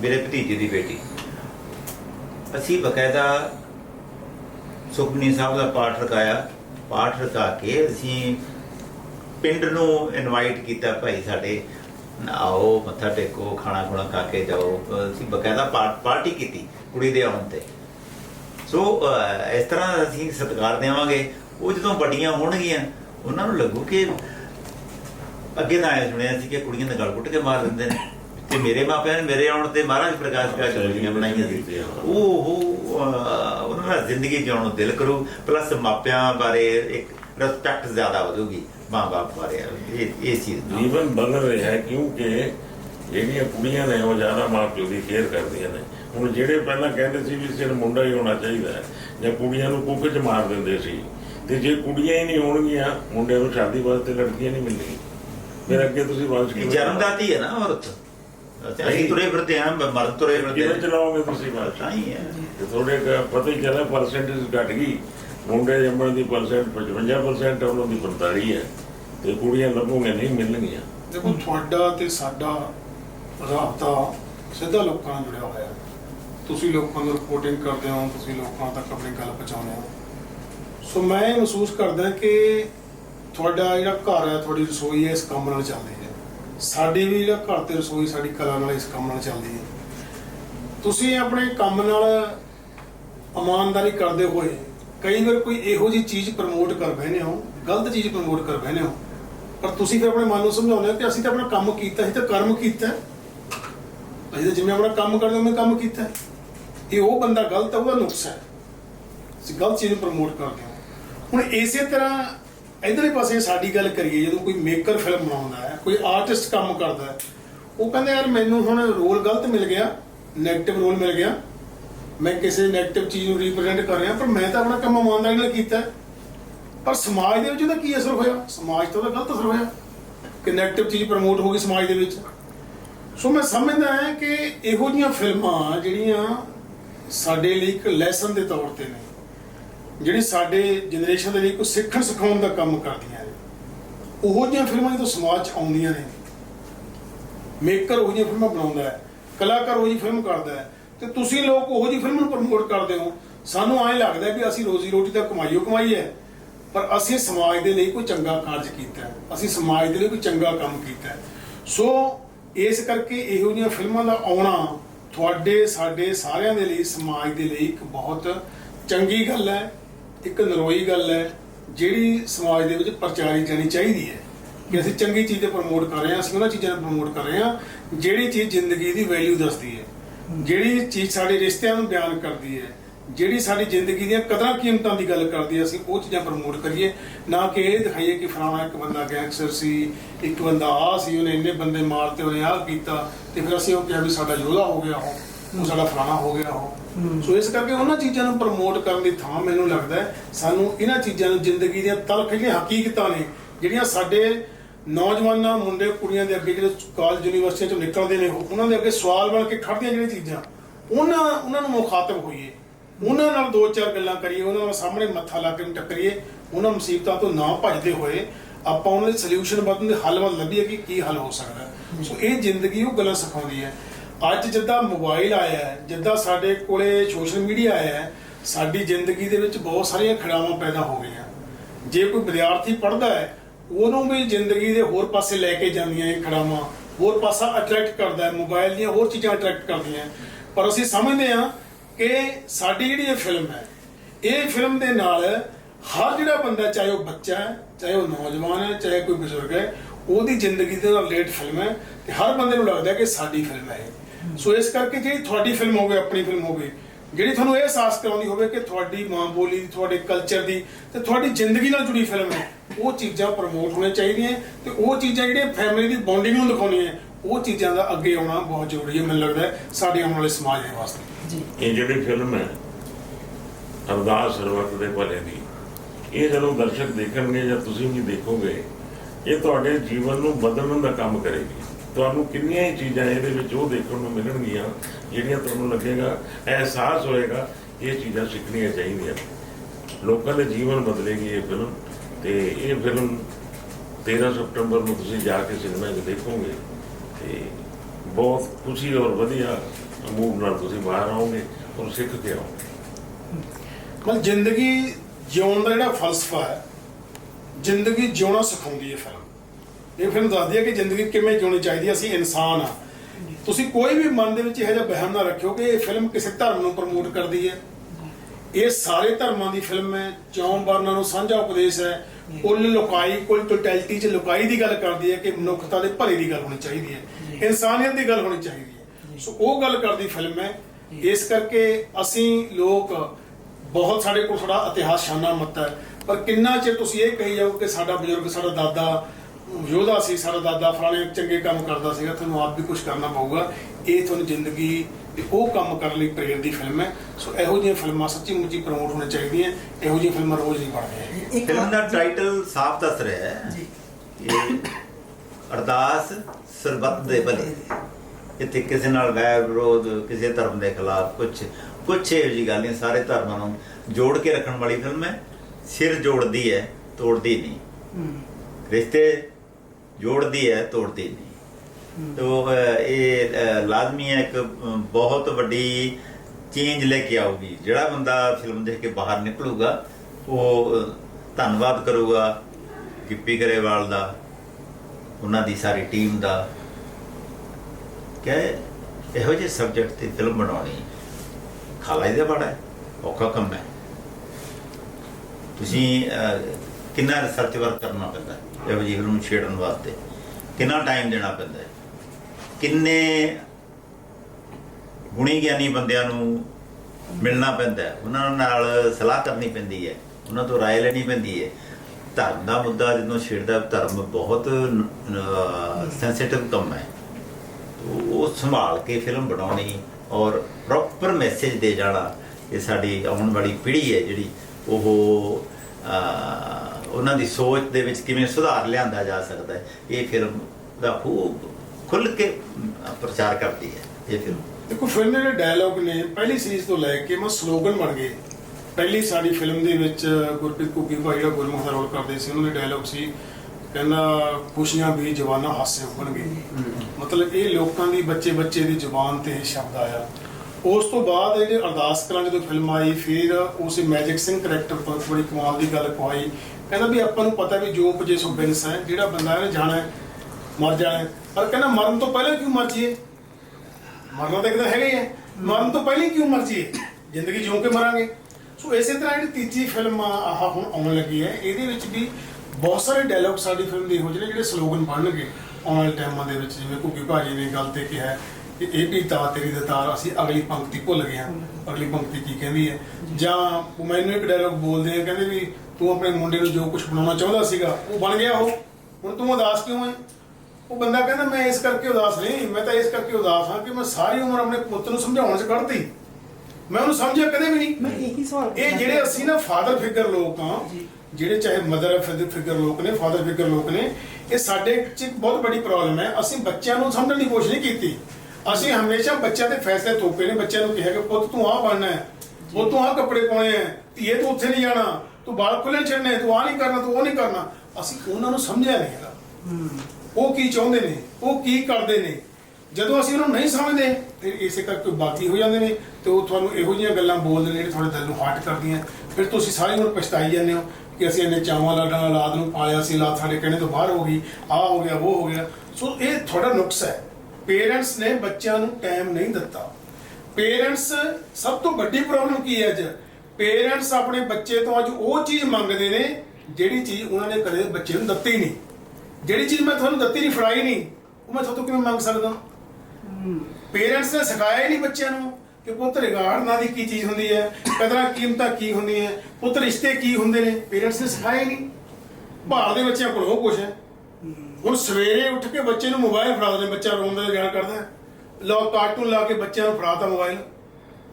ਮੇਰੇ ਭਤੀਜੇ ਦੀ ਬੇਟੀ। ਅਸੀਂ ਬਕਾਇਦਾ ਸੁਖਮਨੀ ਸਾਹਿਬ ਦਾ ਪਾਠ ਰਕਾਇਆ ਪਾਠ ਰਕਾ ਕੇ ਅਸੀਂ ਪਿੰਡ ਨੂੰ ਇਨਵਾਈਟ ਕੀਤਾ ਭਾਈ ਸਾਡੇ। ਆਓ ਮੱਥਾ ਟੇਕੋ ਖਾਣਾ ਖੁਣਾ ਖਾ ਕੇ ਜਾਓ। ਅਸੀਂ ਬਕਾਇਦਾ ਪਾਰਟੀ ਕੀਤੀ ਕੁੜੀ ਦੇ ਆਉਣ ਤੇ। ਸੋ ਇਸ ਤਰ੍ਹਾਂ ਅਸੀਂ ਸਤਿਕਾਰ ਦੇਵਾਂਗੇ। ਉਹ ਜਦੋਂ ਵੱਡੀਆਂ ਹੋਣਗੀਆਂ ਉਹਨਾਂ ਨੂੰ ਲੱਗੂ ਕਿ ਅੱਗੇ ਤਾਂ ਆਇਆ ਸੁਣਿਆ ਸੀ ਕਿ ਕੁੜੀਆਂ ਦੇ ਗਲ ਘੁੱਟ ਕੇ ਮਾਰ ਦਿੰਦੇ ਨੇ। ਤੇ ਮੇਰੇ ਮਾਪਿਆਂ ਨੇ ਮੇਰੇ ਆਉਣ ਤੇ ਮਹਾਰਾਜ ਪ੍ਰਕਾਸ਼ ਕਾ ਕੁੜੀਆਂ ਬਣਾਈਆਂ ਸੀ। ਉਹ ਜ਼ਿੰਦਗੀ ਜਿਉਣ ਨੂੰ ਦਿਲ ਕਰੂ ਪਲੱਸ ਮਾਪਿਆਂ ਬਾਰੇ ਇੱਕ ਰਿਸਪੈਕਟ ਜ਼ਿਆਦਾ ਵਧੂਗੀ ਮਾਂ-ਬਾਪ ਬਾਰੇ ਇਹ ਇਹ ਚੀਜ਼। ਜੀਵਨ ਬਦਲ ਰਿਹਾ ਹੈ ਕਿਉਂਕਿ ਜਿਹੜੀਆਂ ਕੁੜੀਆਂ ਨੇ ਉਹ ਜ਼ਿਆਦਾ ਮਾਂ ਪਿਓ ਦੀ ਕੇਅਰ ਕਰਦੀਆਂ ਨੇ। ਹੁਣ ਜਿਹੜੇ ਪਹਿਲਾਂ ਕਹਿੰਦੇ ਸੀ ਵੀ ਸਿਰ ਮੁੰਡਾ ਹੀ ਹੋਣਾ ਚਾਹੀਦਾ ਹੈ ਜਾਂ ਕੁੜੀਆਂ ਨੂੰ ਕੁੱਕ 'ਚ ਮਾਰ ਦਿੰਦੇ ਸੀ ਤੇ ਜੇ ਕੁੜੀਆਂ ਹੀ ਨਹੀਂ ਹੋਣਗੀਆਂ ਮੁੰਡਿਆਂ ਨੂੰ ਸ਼ਾਦੀ ਵਾਸਤੇ ਲੜਕੀਆਂ ਨਹੀਂ ਮਿਲਣਗੀਆਂ। ਫਿਰ ਅੱਗੇ ਤੁਸੀਂ ਵੰਸ਼ ਜਨਮਦਾਤੀ ਹੈ ਨਾ ਔਰਤ। ਅਸੀਂ ਤੁਰੇ ਫਿਰਦੇ ਹਾਂ ਮਰਦ ਤੁਰੇ ਫਿਰਦੇ ਕਿਵੇਂ ਚਲਾਓਗੇ ਤੁਸੀਂ ਵੰਸ਼ ਤਾਂ ਹੀ ਹੈ। ਤੇ ਥੋੜੇ ਪਤਾ ਹੀ ਚੱਲਿਆ ਪਰਸੈਂਟੇਜ ਘਟ ਗਈ। ਮੁੰਡੇ ਜੰਮਣ ਦੀ ਪਰਸੈਂਟ 55% ਉਹਨਾਂ ਦੀ 45 ਹੈ। ਤੇ ਕੁੜੀਆਂ ਲੱਭੋਗੇ ਨਹੀਂ ਮਿਲਣਗੀਆਂ। ਦੇਖੋ ਤੁਹਾਡਾ ਤੇ ਸਾਡਾ ਰਾਬਤਾ ਸਿੱਧਾ ਲੋਕਾਂ ਨਾਲ ਜੁੜਿਆ ਹੋਇਆ ਹੈ। ਤੁਸੀਂ ਲੋਕਾਂ ਨੂੰ ਰਿਪੋਰਟਿੰਗ ਕਰਦੇ ਹੋ ਤੁਸੀਂ ਲੋਕਾਂ ਤੱਕ ਆਪਣੀ ਗੱਲ ਪਹੁੰਚਾਉਂਦੇ ਹੋ। ਸੋ ਮੈਂ ਇਹ ਮਹਿਸੂਸ ਕਰਦਾ ਕਿ ਤੁਹਾਡਾ ਜਿਹੜਾ ਘਰ ਹੈ ਤੁਹਾਡੀ ਰਸੋਈ ਹੈ ਇਸ ਕੰਮ ਨਾਲ ਚੱਲਦੀ ਹੈ। ਸਾਡੀ ਵੀ ਜਿਹੜਾ ਘਰ ਤੇ ਰਸੋਈ ਸਾਡੀ ਕਲਾ ਨਾਲ ਇਸ ਕੰਮ ਨਾਲ ਚੱਲਦੀ ਹੈ। ਤੁਸੀਂ ਆਪਣੇ ਕੰਮ ਨਾਲ ਇਮਾਨਦਾਰੀ ਕਰਦੇ ਹੋਏ ਕਈ ਵਾਰ ਕੋਈ ਇਹੋ ਜੀ ਚੀਜ਼ ਪ੍ਰਮੋਟ ਕਰ ਬਹਿਨੇ ਹੋ, ਗਲਤ ਚੀਜ਼ ਪ੍ਰਮੋਟ ਕਰ ਬਹਿਨੇ ਹੋ, ਪਰ ਤੁਸੀਂ ਫਿਰ ਆਪਣੇ ਮਨ ਨੂੰ ਸਮਝਾਉਂਦੇ ਹੋ ਕਿ ਅਸੀਂ ਤਾਂ ਆਪਣਾ ਕੰਮ ਕੀਤਾ ਸੀ ਤਾਂ ਕਰਮ ਕੀਤਾ। ਅਸੀਂ ਤਾਂ ਜਿਵੇਂ ਆਪਣਾ ਕੰਮ ਕਰਦੇ ਹਾਂ ਕੰਮ ਕੀਤਾ। ਇਹ ਉਹ ਬੰਦਾ ਗਲਤ ਹੈ ਉਹਦਾ ਨੁਕਸ ਹੈ। ਅਸੀਂ ਗਲਤ ਚੀਜ਼ ਨੂੰ ਪ੍ਰਮੋਟ ਕਰਦੇ ਹਾਂ। ਹੁਣ ਇਸੇ ਤਰ੍ਹਾਂ ਇਧਰਲੇ ਪਾਸੇ ਸਾਡੀ ਗੱਲ ਕਰੀਏ, ਜਦੋਂ ਕੋਈ ਮੇਕਰ ਫਿਲਮ ਬਣਾਉਂਦਾ ਹੈ, ਕੋਈ ਆਰਟਿਸਟ ਕੰਮ ਕਰਦਾ ਹੈ, ਉਹ ਕਹਿੰਦੇ, ਯਾਰ, ਮੈਨੂੰ ਹੁਣ ਰੋਲ ਗਲਤ ਮਿਲ ਗਿਆ 네ਗੇਟਿਵ ਰੋਲ ਮਿਲ ਗਿਆ, ਮੈਂ ਕਿਸੇ 네ਗੇਟਿਵ ਚੀਜ਼ ਨੂੰ ਰਿਪਰੈਜ਼ੈਂਟ ਕਰ ਰਿਹਾ, ਪਰ ਮੈਂ ਤਾਂ ਆਪਣਾ ਕੰਮ ਇਮਾਨਦਾਰੀ ਨਾਲ ਕੀਤਾ ਪਰ ਸਮਾਜ ਦੇ ਵਿੱਚ ਉਹਦਾ ਕੀ ਅਸਰ ਹੋਇਆ? ਸਮਾਜ ਤੋਂ ਉਹਦਾ ਗਲਤ ਅਸਰ ਹੋਇਆ ਕਿ 네ਗੇਟਿਵ ਚੀਜ਼ ਪ੍ਰਮੋਟ ਹੋ ਗਈ ਸਮਾਜ ਦੇ ਵਿੱਚ? ਸੋ ਮੈਂ ਸਮਝਦਾ ਹਾਂ ਕਿ ਇਹੋ ਜੀਆਂ ਫਿਲਮਾਂ ਜਿਹੜੀਆਂ ਸਾਡੇ ਲਈ ਇੱਕ ਲੈਸਨ ਦੇ ਤੌਰ ਤੇ ਨੇ ਜਿਹੜੀ ਸਾਡੇ ਜਨਰੇਸ਼ਨ ਦੇ ਲਈ ਕੋਈ ਸਿੱਖਣ ਸਿਖਾਉਣ ਦਾ ਕੰਮ ਕਰਦੀਆਂ ਨੇ, ਉਹੋ ਜਿਹੀਆਂ ਫਿਲਮਾਂ ਜਦੋਂ ਸਮਾਜ 'ਚ ਆਉਂਦੀਆਂ ਨੇ ਮੇਕਰ ਉਹ ਜਿਹੀਆਂ ਫਿਲਮਾਂ ਬਣਾਉਂਦਾ ਹੈ, ਕਲਾਕਾਰ ਉਹ ਜਿਹੀ ਫਿਲਮ ਕਰਦਾ ਹੈ, ਤੇ ਤੁਸੀਂ ਲੋਕ ਉਹੋ ਜਿਹੀ ਫਿਲਮ ਨੂੰ ਪ੍ਰਮੋਟ ਕਰਦੇ ਹੋ, ਸਾਨੂੰ ਐਂ ਲੱਗਦਾ ਹੈ ਵੀ ਅਸੀਂ ਰੋਜ਼ੀ ਰੋਟੀ ਤਾਂ ਕਮਾਈਓ ਕਮਾਈ ਹੈ, ਪਰ ਅਸੀਂ ਸਮਾਜ ਦੇ ਲਈ ਕੋਈ ਚੰਗਾ ਕਾਰਜ ਕੀਤਾ ਅਸੀਂ ਸਮਾਜ ਦੇ ਲਈ ਕੋਈ ਚੰਗਾ ਕੰਮ ਕੀਤਾ ਸੋ ਇਸ ਕਰਕੇ ਇਹੋ ਜਿਹੀਆਂ ਫਿਲਮਾਂ ਦਾ ਆਉਣਾ ਤੁਹਾਡੇ, ਸਾਡੇ ਸਾਰਿਆਂ ਦੇ ਲਈ, ਸਮਾਜ ਦੇ ਲਈ ਇੱਕ ਬਹੁਤ ਚੰਗੀ ਗੱਲ ਹੈ। ਇੱਕ ਨਰੋਈ ਗੱਲ ਹੈ, ਜਿਹੜੀ ਸਮਾਜ ਦੇ ਵਿੱਚ ਪ੍ਰਚਾਰੀ ਜਾਣੀ ਚਾਹੀਦੀ ਹੈ ਕਿ ਅਸੀਂ ਚੰਗੀ ਚੀਜ਼ ਤੇ ਪ੍ਰਮੋਟ ਕਰ ਰਹੇ ਹਾਂ, ਅਸੀਂ ਉਹਨਾਂ ਚੀਜ਼ਾਂ ਨੂੰ ਪ੍ਰਮੋਟ ਕਰ ਰਹੇ ਹਾਂ, ਜਿਹੜੀ ਚੀਜ਼ ਜ਼ਿੰਦਗੀ ਦੀ ਵੈਲਿਊ ਦੱਸਦੀ ਹੈ, ਜਿਹੜੀ ਚੀਜ਼ ਸਾਡੇ ਰਿਸ਼ਤਿਆਂ ਨੂੰ ਬਿਆਨ ਕਰਦੀ ਹੈ, ਜਿਹੜੀ ਸਾਡੀ ਜ਼ਿੰਦਗੀ ਦੀਆਂ ਕਦਰਾਂ ਕੀਮਤਾਂ ਦੀ ਗੱਲ ਕਰਦੀ ਹੈ, ਅਸੀਂ ਉਹ ਚੀਜ਼ਾਂ ਪ੍ਰਮੋਟ ਕਰੀਏ, ਨਾ ਕਿ ਇਹ ਦਿਖਾਈਏ ਕਿ ਫਲਾਣਾ ਇੱਕ ਬੰਦਾ ਗੈਂਗਸਟਰ ਸੀ, ਇੱਕ ਬੰਦਾ ਆ ਸੀ, ਉਹਨੇ ਇੰਨੇ ਬੰਦੇ ਮਾਰਤੇ ਉਹਨੇ ਆਹ ਕੀਤਾ ਤੇ ਫਿਰ ਅਸੀਂ ਉਹ ਕਿਹਾ ਵੀ ਸਾਡਾ ਯੋਧਾ ਹੋ ਗਿਆ ਉਹ ਉਹ ਸਾਡਾ ਫਲਾਣਾ ਹੋ ਗਿਆ ਉਹ। ਸੋ ਇਸ ਕਰਕੇ ਉਹਨਾਂ ਚੀਜ਼ਾਂ ਨੂੰ ਪ੍ਰਮੋਟ ਕਰਨ ਦੀ ਥਾਂ ਮੈਨੂੰ ਲੱਗਦਾ ਹੈ। ਸਾਨੂੰ ਇਹਨਾਂ ਚੀਜ਼ਾਂ ਨੂੰ ਜ਼ਿੰਦਗੀ ਦੀਆਂ ਤਲਖ ਜਿਹੜੀਆਂ ਹਕੀਕਤਾਂ ਨੇ, ਜਿਹੜੀਆਂ ਸਾਡੇ ਨੌਜਵਾਨਾਂ, ਮੁੰਡੇ, ਕੁੜੀਆਂ ਦੇ ਅੱਗੇ ਜਿਹੜੇ ਕਾਲਜ ਯੂਨੀਵਰਸਿਟੀਆਂ ਚੋਂ ਨਿਕਲਦੇ ਨੇ ਉਹਨਾਂ ਦੇ ਅੱਗੇ ਸਵਾਲ ਬਣ ਕੇ ਖੜਦੀਆਂ ਜਿਹੜੀਆਂ ਚੀਜ਼ਾਂ, ਉਹਨਾਂ ਉਹਨਾਂ ਨੂੰ ਮੁਖਾਤਬ ਹੋਈਏ। ਉਹਨਾਂ ਨਾਲ ਦੋ ਚਾਰ ਗੱਲਾਂ ਕਰੀਏ, ਉਹਨਾਂ ਨਾਲ ਸਾਹਮਣੇ ਮੱਥਾ ਲਾ ਕੇ ਟੱਕਰੀਏ, ਉਹਨਾਂ ਮੁਸੀਬਤਾਂ ਤੋਂ ਨਾ ਭੱਜਦੇ ਹੋਏ ਆਪਾਂ ਉਹਨਾਂ ਦੇ ਸੋਲੂਸ਼ਨ ਬਦਲਣ ਦੇ ਹੱਲ ਵੱਲ ਲੱਭੀਏ ਕਿ ਕੀ ਹੱਲ ਹੋ ਸਕਦਾ। ਸੋ ਇਹ ਜ਼ਿੰਦਗੀ ਉਹ ਗੱਲਾਂ ਸਿਖਾਉਂਦੀ ਹੈ। ਅੱਜ ਜਿੱਦਾਂ ਮੋਬਾਈਲ ਆਇਆ ਹੈ, ਜਿੱਦਾਂ ਸਾਡੇ ਕੋਲੇ ਸੋਸ਼ਲ ਮੀਡੀਆ ਆਇਆ ਹੈ, ਸਾਡੀ ਜ਼ਿੰਦਗੀ ਦੇ ਵਿੱਚ ਬਹੁਤ ਸਾਰੀਆਂ ਖੜਾਵਾਂ ਪੈਦਾ ਹੋ ਗਈਆਂ ਜੇ ਕੋਈ ਵਿਦਿਆਰਥੀ ਪੜ੍ਹਦਾ ਹੈ, ਉਹਨੂੰ ਵੀ ਜ਼ਿੰਦਗੀ ਦੇ ਹੋਰ ਪਾਸੇ ਲੈ ਕੇ ਜਾਂਦੀਆਂ ਇਹ ਖੜਾਵਾਂ ਹੋਰ ਪਾਸਾ ਅਟਰੈਕਟ ਕਰਦਾ ਹੈ ਮੋਬਾਈਲ ਦੀਆਂ ਹੋਰ ਚੀਜ਼ਾਂ ਅਟਰੈਕਟ ਕਰਦੀਆਂ ਪਰ ਅਸੀਂ ਸਮਝਦੇ ਹਾਂ ਕਿ ਸਾਡੀ ਜਿਹੜੀ ਇਹ ਫਿਲਮ ਹੈ, ਇਹ ਫਿਲਮ ਦੇ ਨਾਲ ਹਰ ਜਿਹੜਾ ਬੰਦਾ, ਚਾਹੇ ਉਹ ਬੱਚਾ ਹੈ, ਚਾਹੇ ਉਹ ਨੌਜਵਾਨ ਹੈ, ਚਾਹੇ ਕੋਈ ਬਜ਼ੁਰਗ ਹੈ, ਉਹਦੀ ਜ਼ਿੰਦਗੀ ਦੇ ਨਾਲ ਰਿਲੇਟ ਫਿਲਮ ਹੈ ਤੇ ਹਰ ਬੰਦੇ ਨੂੰ ਲੱਗਦਾ ਕਿ ਸਾਡੀ ਫਿਲਮ ਹੈ ਇਹ। ਸੋ ਇਸ ਕਰਕੇ ਜਿਹੜੀ ਤੁਹਾਡੀ ਫਿਲਮ ਹੋਵੇ ਆਪਣੀ ਫਿਲਮ ਹੋਵੇ ਜਿਹੜੀ ਤੁਹਾਨੂੰ ਇਹ ਅਹਿਸਾਸ ਕਰਾਉਂਦੀ ਹੋਵੇ ਕਿ ਤੁਹਾਡੀ ਮਾਂ ਬੋਲੀ ਦੀ ਤੁਹਾਡੇ ਕਲਚਰ ਦੀ ਤੇ ਤੁਹਾਡੀ ਜ਼ਿੰਦਗੀ ਨਾਲ ਜੁੜੀ ਫਿਲਮ ਹੈ ਉਹ ਚੀਜ਼ਾਂ ਪ੍ਰਮੋਟ ਹੋਣੀਆਂ ਚਾਹੀਦੀਆਂ ਤੇ ਉਹ ਚੀਜ਼ਾਂ ਜਿਹੜੀਆਂ ਫੈਮਿਲੀ ਦੀ ਬੌਂਡਿੰਗ ਨੂੰ ਦਿਖਾਉਣੀਆਂ ਉਹ ਚੀਜ਼ਾਂ ਦਾ ਅੱਗੇ ਆਉਣਾ ਬਹੁਤ ਜ਼ਰੂਰੀ ਹੈ ਮੈਨੂੰ ਲੱਗਦਾ ਹੈ ਸਾਡੇ ਆਉਣ ਵਾਲੇ ਸਮਾਜ ਦੇ ਵਾਸਤੇ। ਜੀ। ਇਹ ਜਿਹੜੀ ਫਿਲਮ ਹੈ ਅਰਦਾਸ ਸਰਵਤ ਦੇ ਭਲੇ ਦੀ ਇਹ ਜਦੋਂ ਦਰਸ਼ਕ ਦੇਖਣਗੇ ਜਾਂ ਤੁਸੀਂ ਵੀ ਦੇਖੋਗੇ ਇਹ ਤੁਹਾਡੇ ਜੀਵਨ ਨੂੰ ਬਦਲਣ ਦਾ ਕੰਮ ਕਰੇਗੀ। ਤੁਹਾਨੂੰ ਕਿੰਨੀਆਂ ਹੀ ਚੀਜ਼ਾਂ ਇਹਦੇ ਵਿੱਚ ਉਹ ਦੇਖਣ ਨੂੰ ਮਿਲਣਗੀਆਂ, ਜਿਹੜੀਆਂ ਤੁਹਾਨੂੰ ਲੱਗੇਗਾ, ਅਹਿਸਾਸ ਹੋਏਗਾ, ਇਹ ਚੀਜ਼ਾਂ ਸਿੱਖਣੀਆਂ ਚਾਹੀਦੀਆਂ। ਲੋਕਾਂ ਦੇ ਜੀਵਨ ਬਦਲੇਗੀ ਇਹ ਫਿਲਮ ਤੇ ਇਹ ਫਿਲਮ 13 ਸਤੰਬਰ ਨੂੰ ਤੁਸੀਂ ਜਾ ਕੇ ਸਿਨੇਮਾ 'ਚ ਦੇਖੋਗੇ ਤੇ ਬਹੁਤ ਖੁਸ਼ੀ ਔਰ ਵਧੀਆ ਮੂਡ ਨਾਲ ਤੁਸੀਂ ਬਾਹਰ ਆਓਗੇ ਔਰ ਸਿੱਖ ਕੇ ਆਓਗੇ। ਮਤਲਬ ਜ਼ਿੰਦਗੀ ਜਿਉਣ ਦਾ ਜਿਹੜਾ ਫਲਸਫਾ ਹੈ, ਜ਼ਿੰਦਗੀ ਜਿਉਣਾ ਸਿਖਾਉਂਦੀ ਹੈ ਫਿਲਮ ਇਹ ਫਿਲਮ ਦੱਸਦੀ ਹੈ ਕਿ ਜ਼ਿੰਦਗੀ ਕਿਵੇਂ ਜਿਉਣੀ ਚਾਹੀਦੀ ਹੈ, ਅਸੀਂ ਇਨਸਾਨ ਆ ਤੁਸੀਂ ਕੋਈ ਵੀ ਮਨ ਦੇ ਵਿੱਚ ਇਹੋ ਜਿਹਾ ਵਹਿਮ ਨਾ ਰੱਖਿਓ ਕਿ ਇਹ ਫਿਲਮ ਕਿਸੇ ਧਰਮ ਨੂੰ ਪ੍ਰਮੋਟ ਕਰਦੀ ਹੈ। ਇਹ ਸਾਰੇ ਧਰਮਾਂ ਦੀ ਫਿਲਮ ਹੈ, ਚੌਂ ਵਰਨਾਂ ਨੂੰ ਸਾਂਝਾ ਉਪਦੇਸ਼ ਹੈ। ਕੁੱਲ ਲੋਕਾਈ, ਕੁੱਲ ਟੋਟੈਲਿਟੀ ਚ ਲੋਕਾਈ ਦੀ ਗੱਲ ਕਰਦੀ ਹੈ ਕਿ ਮਨੁੱਖਤਾ ਦੇ ਭਲੇ ਦੀ ਗੱਲ ਹੋਣੀ ਚਾਹੀਦੀ ਹੈ, ਇਨਸਾਨੀਅਤ ਦੀ ਗੱਲ ਹੋਣੀ ਚਾਹੀਦੀ ਹੈ। ਸੋ ਉਹ ਗੱਲ ਕਰਦੀ ਫਿਲਮ ਹੈ। ਇਸ ਕਰਕੇ ਅਸੀਂ ਲੋਕ ਬਹੁਤ ਸਾਡੇ ਕੋਲ ਥੋੜਾ ਇਤਿਹਾਸ ਸ਼ਾਨਾ ਮਤ ਹੈ। ਪਰ ਕਿੰਨਾ ਚਿਰ ਤੁਸੀਂ ਇਹ ਕਹੀ ਜਾਓ ਕਿ ਸਾਡਾ ਬਜ਼ੁਰਗ, ਸਾਡਾ ਦਾਦਾ ਯੋਧਾ ਸੀ ਸਾਡਾ ਦਾਦਾ ਫਲਾਣੇ ਚੰਗੇ ਕੰਮ ਕਰਦਾ ਸੀਗਾ ਤੁਹਾਨੂੰ ਆਪ ਵੀ ਕੁਝ ਕਰਨਾ ਪਊਗਾ। ਇਹ ਤੁਹਾਨੂੰ ਜ਼ਿੰਦਗੀ ਦੇ ਉਹ ਕੰਮ ਕਰਨ ਲਈ ਪ੍ਰੇਰਦੀ ਫਿਲਮ ਹੈ। ਸੋ ਇਹੋ ਜਿਹੀਆਂ ਫਿਲਮਾਂ ਸੱਚੀ ਮੁੱਚੀ ਪ੍ਰਮੋਟ ਹੋਣੀਆਂ ਚਾਹੀਦੀਆਂ ਇਹੋ ਜਿਹੀਆਂ ਫਿਲਮਾਂ ਰੋਜ਼ ਨਹੀਂ ਬਣਦੀਆਂ ਇੱਕ ਫਿਲਮ ਦਾ ਟਾਈਟਲ ਸਾਫ਼ ਦੱਸ ਰਿਹਾ ਹੈ ਜੀ। ਇਹ ਅਰਦਾਸ ਸਰਬੱਤ ਦੇ ਭਲੇ। ਇੱਥੇ ਕਿਸੇ ਨਾਲ ਵੈਰ ਵਿਰੋਧ ਕਿਸੇ ਧਰਮ ਦੇ ਖਿਲਾਫ ਕੁਝ ਕੁਝ ਇਹੋ ਜਿਹੀ ਗੱਲ ਨਹੀਂ ਸਾਰੇ ਧਰਮਾਂ ਨੂੰ ਜੋੜ ਕੇ ਰੱਖਣ ਵਾਲੀ ਫਿਲਮ ਹੈ। ਸਿਰ ਜੋੜਦੀ ਹੈ ਤੋੜਦੀ ਨਹੀਂ। ਰਿਸ਼ਤੇ ਜੋੜਦੀ ਹੈ, ਤੋੜਦੀ ਨਹੀਂ। ਤੋ ਇਹ ਲਾਜ਼ਮੀ ਹੈ, ਇੱਕ ਬਹੁਤ ਵੱਡੀ ਚੇਂਜ ਲੈ ਕੇ ਆਊਗੀ। ਜਿਹੜਾ ਬੰਦਾ ਫਿਲਮ ਦੇਖ ਕੇ ਬਾਹਰ ਨਿਕਲੂਗਾ, ਉਹ ਧੰਨਵਾਦ ਕਰੂਗਾ ਗਿੱਪੀ ਗਰੇਵਾਲ ਦਾ, ਉਹਨਾਂ ਦੀ ਸਾਰੀ ਟੀਮ ਦਾ, ਕਿ ਇਹੋ ਜਿਹੇ ਸਬਜੈਕਟ ਤੇ ਫਿਲਮ ਬਣਾਉਣੀ ਖਾਲਾ ਇਹਦਾ ਬੜਾ ਹੈ, ਔਖਾ ਕੰਮ ਹੈ। ਤੁਸੀਂ ਕਿੰਨਾ ਰਿਸਰਚ ਵਰਕ ਕਰਨਾ ਪੈਂਦਾ ਹੈ? ਇਹੋ ਜਿਹੀ ਫਿਲਮ ਛੇੜਨ ਵਾਸਤੇ ਕਿੰਨਾ ਟਾਈਮ ਦੇਣਾ ਪੈਂਦਾ ਹੈ ਕਿੰਨੇ ਗੁਣੀ ਗਿਆਨੀ ਬੰਦਿਆਂ ਨੂੰ ਮਿਲਣਾ ਪੈਂਦਾ ਹੈ ਉਹਨਾਂ ਨਾਲ ਸਲਾਹ ਕਰਨੀ ਪੈਂਦੀ ਹੈ ਉਹਨਾਂ ਤੋਂ رائے ਲੈਣੀ ਪੈਂਦੀ ਹੈ ਧਰਮ ਦਾ ਮੁੱਦਾ ਜਦੋਂ ਛੇੜਦਾ ਧਰਮ ਬਹੁਤ ਸੈਂਸਿਟਿਵ ਕੰਮ ਹੈ ਉਹ ਸੰਭਾਲ ਕੇ ਫਿਲਮ ਬਣਾਉਣੀ ਔਰ ਪ੍ਰੋਪਰ ਮੈਸੇਜ ਦੇ ਜਾਣਾ ਇਹ ਸਾਡੀ ਆਉਣ ਵਾਲੀ ਪੀੜ੍ਹੀ ਹੈ ਜਿਹੜੀ ਉਹ ਅਹ, ਉਹਨਾਂ ਦੀ ਸੋਚ ਦੇ ਵਿੱਚ ਕਿਵੇਂ ਸੁਧਾਰ ਲਿਆਂਦਾ ਜਾ ਸਕਦਾ ਹੈ ਇਹ ਫਿਲਮ ਦਾ ਖੂਬ ਖੁੱਲ ਕੇ ਪ੍ਰਚਾਰ ਕਰਦੀ ਹੈ ਇਹ ਫਿਲਮ ਦੇਖੋ ਫਿਲਮ ਦੇ ਡਾਇਲੌਗ ਨੇ ਪਹਿਲੀ ਸੀਰੀਜ਼ ਤੋਂ ਲੈ ਕੇ ਮੈਂ ਸਲੋਗਨ ਬਣ ਗਏ। ਪਹਿਲੀ ਸਾਡੀ ਫਿਲਮ ਦੇ ਵਿੱਚ ਗੁਰਪ੍ਰੀਤ ਕੁੱਕੀ ਭਾਈ ਜਿਹੜਾ ਗੁਰਮੁਖ ਦਾ ਰੋਲ ਕਰਦੇ ਸੀ ਉਹਨਾਂ ਦੇ ਡਾਇਲੌਗ ਸੀ ਕਹਿੰਦਾ ਖੁਸ਼ੀਆਂ ਵੀ ਜਵਾਨਾ ਹਾਸੇ ਹੋਣਗੇ ਮਤਲਬ ਇਹ ਲੋਕਾਂ ਦੀ ਬੱਚੇ ਬੱਚੇ ਦੀ ਜ਼ੁਬਾਨ ਤੇ ਸ਼ਬਦ ਆਇਆ। ਉਸ ਤੋਂ ਬਾਅਦ ਇਹ ਜਿਹੜੇ ਅਰਦਾਸ ਕਰਾਂ ਜਦੋਂ ਫਿਲਮ ਆਈ ਫਿਰ ਉਸੇ ਮੈਜਿਕ ਸਿੰਘ ਕਰੈਕਟਰ ਤੋਂ ਬੜੀ ਕਮਾਲ ਦੀ ਗੱਲ ਕਹਾਈ ਕਹਿੰਦਾ ਵੀ ਆਪਾਂ ਨੂੰ ਪਤਾ ਵੀ ਜੋ ਉਪਜੇ ਸੋ ਬਿਨਸ ਹੈ, ਜਿਹੜਾ ਬੰਦਾ ਇਹਨੇ ਜਾਣਾ ਹੈ, ਮਰ ਜਾਣਾ ਹੈ। ਪਰ ਕਹਿੰਦਾ ਮਰਨ ਤੋਂ ਪਹਿਲਾਂ ਕਿਉਂ ਮਰ ਜੀਏ ਮਰਨਾ ਤਾਂ ਕਿਤੇ ਹੈਗਾ ਹੀ ਹੈ। ਮਰਨ ਤੋਂ ਪਹਿਲਾਂ ਕਿਉਂ ਮਰ ਜੀਏ ਜ਼ਿੰਦਗੀ ਜਿਉਂ ਕੇ ਮਰਾਂਗੇ। ਸੋ ਇਸੇ ਤਰ੍ਹਾਂ ਜਿਹੜੀ ਤੀਜੀ ਫਿਲਮ ਆਹ ਹੁਣ ਆਉਣ ਲੱਗੀ ਹੈ। ਇਹਦੇ ਵਿੱਚ ਵੀ ਬਹੁਤ ਸਾਰੇ ਡਾਇਲੌਗ ਸਾਡੀ ਫਿਲਮ ਦੇ ਇਹੋ ਜਿਹੇ ਜਿਹੜੇ ਸਲੋਗਨ ਬਣਨਗੇ ਆਉਣ ਵਾਲੇ ਟਾਈਮਾਂ ਦੇ ਵਿੱਚ। ਜਿਵੇਂ ਕੁੱਕੀ ਭਾਜੀ ਨੇ ਗੱਲ ਤੇ ਕਿਹਾ ਕਿ ਇਹ ਵੀ ਤਾਂ ਤੇਰੀ ਦਤਾਰ ਅਸੀਂ ਅਗਲੀ ਪੰਕਤੀ ਭੁੱਲ ਗਏ ਹਾਂ। ਅਗਲੀ ਪੰਕਤੀ ਕੀ ਕਹਿੰਦੀ ਹੈ? ਜਾਂ ਮੈਨੂੰ ਇੱਕ ਡਾਇਲੌਗ ਬੋਲਦੇ ਆ, ਕਹਿੰਦੇ ਵੀ ਤੂੰ ਆਪਣੇ ਮੁੰਡੇ ਨੂੰ ਜੋ ਕੁਝ ਬਣਾਉਣਾ ਚਾਹੁੰਦਾ ਸੀਗਾ ਉਹ ਬਣ ਗਿਆ ਉਹ। ਹੁਣ ਤੂੰ ਉਦਾਸ ਕਿਉਂ ਹੈ ਉਹ ਬੰਦਾ ਕਹਿੰਦਾ ਮੈਂ ਇਸ ਕਰਕੇ ਉਦਾਸ ਨਹੀਂ ਮੈਂ ਤਾਂ ਇਸ ਕਰਕੇ ਉਦਾਸ ਹਾਂ ਕਿ ਮੈਂ ਸਾਰੀ ਉਮਰ ਆਪਣੇ ਪੁੱਤ ਨੂੰ ਸਮਝਾਉਣ 'ਚ ਕੱਢਤੀ ਮੈਂ ਉਹਨੂੰ ਸਮਝਿਆ ਕਦੇ ਵੀ ਨਹੀਂ। ਮੈਂ ਇਹੀ ਸਵਾਲ ਇਹ ਜਿਹੜੇ ਅਸੀਂ ਨਾ ਫਾਦਰ ਫਿਗਰ ਲੋਕ ਆ। ਜਿਹੜੇ ਚਾਹੇ ਮਦਰ ਫਿਗਰ ਲੋਕ ਨੇ ਫਾਦਰ ਫਿਗਰ ਲੋਕ ਨੇ ਇਹ ਸਾਡੇ 'ਚ ਇੱਕ ਬਹੁਤ ਵੱਡੀ ਪ੍ਰੋਬਲਮ ਹੈ। ਅਸੀਂ ਬੱਚਿਆਂ ਨੂੰ ਸਮਝਣ ਦੀ ਕੋਸ਼ਿਸ਼ ਨਹੀਂ ਕੀਤੀ। ਅਸੀਂ ਹਮੇਸ਼ਾ ਬੱਚਿਆਂ ਦੇ ਫੈਸਲੇ ਥੋਪੇ ਨੇ। ਬੱਚਿਆਂ ਨੂੰ ਕਿਹਾ ਕਿ ਪੁੱਤ ਤੂੰ ਆਹ ਬਣਨਾ ਹੈ। ਪੁੱਤ ਤੂੰ ਆਹ ਕੱਪੜੇ ਪਾਉਣੇ ਆ ਧੀਏ ਤੂੰ ਉੱਥੇ ਨਹੀਂ ਜਾਣਾ। ਤੂੰ ਬਾਲ ਖੁੱਲੇ ਛੱਡਣੇ ਤੂੰ ਆਹ ਨਹੀਂ ਕਰਨਾ ਤੂੰ ਉਹ ਨਹੀਂ ਕਰਨਾ। ਅਸੀਂ ਉਹਨਾਂ ਨੂੰ ਸਮਝਿਆ ਨਹੀਂ ਹੈਗਾ। ਉਹ ਕੀ ਚਾਹੁੰਦੇ ਨੇ ਉਹ ਕੀ ਕਰਦੇ ਨੇ। ਜਦੋਂ ਅਸੀਂ ਉਹਨਾਂ ਨੂੰ ਨਹੀਂ ਸਮਝਦੇ ਫਿਰ ਇਸੇ ਕਰਕੇ ਬਾਗੀ ਹੋ ਜਾਂਦੇ ਨੇ ਤੇ ਉਹ ਤੁਹਾਨੂੰ ਇਹੋ ਜਿਹੀਆਂ ਗੱਲਾਂ ਬੋਲਦੇ ਨੇ ਜਿਹੜੇ ਤੁਹਾਡੇ ਦਿਲ ਨੂੰ ਹਰਟ ਕਰਦੀਆਂ। ਫਿਰ ਤੁਸੀਂ ਸਾਰੀ ਉਮਰ ਪਛਤਾਈ ਜਾਂਦੇ ਹੋ ਕਿ ਅਸੀਂ ਇੰਨੇ ਚਾਵਾਂ ਲਾਡਾਂ ਔਲਾਦ ਨੂੰ ਪਾਲਿਆ ਸੀ ਔਲਾਦ ਸਾਡੇ ਕਹਿਣੇ ਤੋਂ ਬਾਹਰ ਹੋ ਗਈ ਆਹ ਹੋ ਗਿਆ ਉਹ ਹੋ ਗਿਆ। ਸੋ ਇਹ ਤੁਹਾਡਾ ਨੁਕਸ ਹੈ। ਪੇਰੈਂਟਸ ਨੇ ਬੱਚਿਆਂ ਨੂੰ ਟਾਈਮ ਨਹੀਂ ਦਿੱਤਾ। ਪੇਰੈਂਟਸ ਸਭ ਤੋਂ ਵੱਡੀ ਪ੍ਰੋਬਲਮ ਕੀ ਹੈ ਅੱਜ? ਪੇਰੈਂਟਸ ਆਪਣੇ ਬੱਚੇ ਤੋਂ ਅੱਜ ਉਹ ਚੀਜ਼ ਮੰਗਦੇ ਨੇ ਜਿਹੜੀ ਚੀਜ਼ ਉਹਨਾਂ ਨੇ ਕਦੇ ਬੱਚੇ ਨੂੰ ਦਿੱਤੀ ਨਹੀਂ। ਜਿਹੜੀ ਚੀਜ਼ ਮੈਂ ਤੁਹਾਨੂੰ ਦਿੱਤੀ ਨਹੀਂ ਫੜਾਈ ਨਹੀਂ ਉਹ ਮੈਂ ਤੁਹਾਡੇ ਕਿਵੇਂ ਮੰਗ ਸਕਦਾ? ਪੇਰੈਂਟਸ ਨੇ ਸਿਖਾਇਆ ਹੀ ਨਹੀਂ ਬੱਚਿਆਂ ਨੂੰ ਕਿ ਪੁੱਤ ਰਿਗਾਰਡ ਨਾਂ ਦੀ ਕੀ ਚੀਜ਼ ਹੁੰਦੀ ਹੈ ਕਦਰਾਂ ਕੀਮਤਾਂ ਕੀ ਹੁੰਦੀਆਂ ਪੁੱਤ ਰਿਸ਼ਤੇ ਕੀ ਹੁੰਦੇ ਨੇ ਪੇਰੈਂਟਸ ਨੇ ਸਿਖਾਇਆ ਹੀ ਨਹੀਂ। ਭਾਰਤ ਦੇ ਬੱਚਿਆਂ ਕੋਲ ਉਹ ਕੁਛ ਹੈ। ਹੁਣ ਸਵੇਰੇ ਉੱਠ ਕੇ ਬੱਚੇ ਨੂੰ ਮੋਬਾਈਲ ਫੜਾ ਦਿੰਦੇ ਬੱਚਾ ਰੋਣ ਦਾ ਗਿਆਨ ਕਰਦਾ ਹੈ। ਲਓ ਕਾਰਟੂਨ ਲਾ ਕੇ ਬੱਚਿਆਂ ਨੂੰ ਫੜਾਤਾ ਮੋਬਾਈਲ।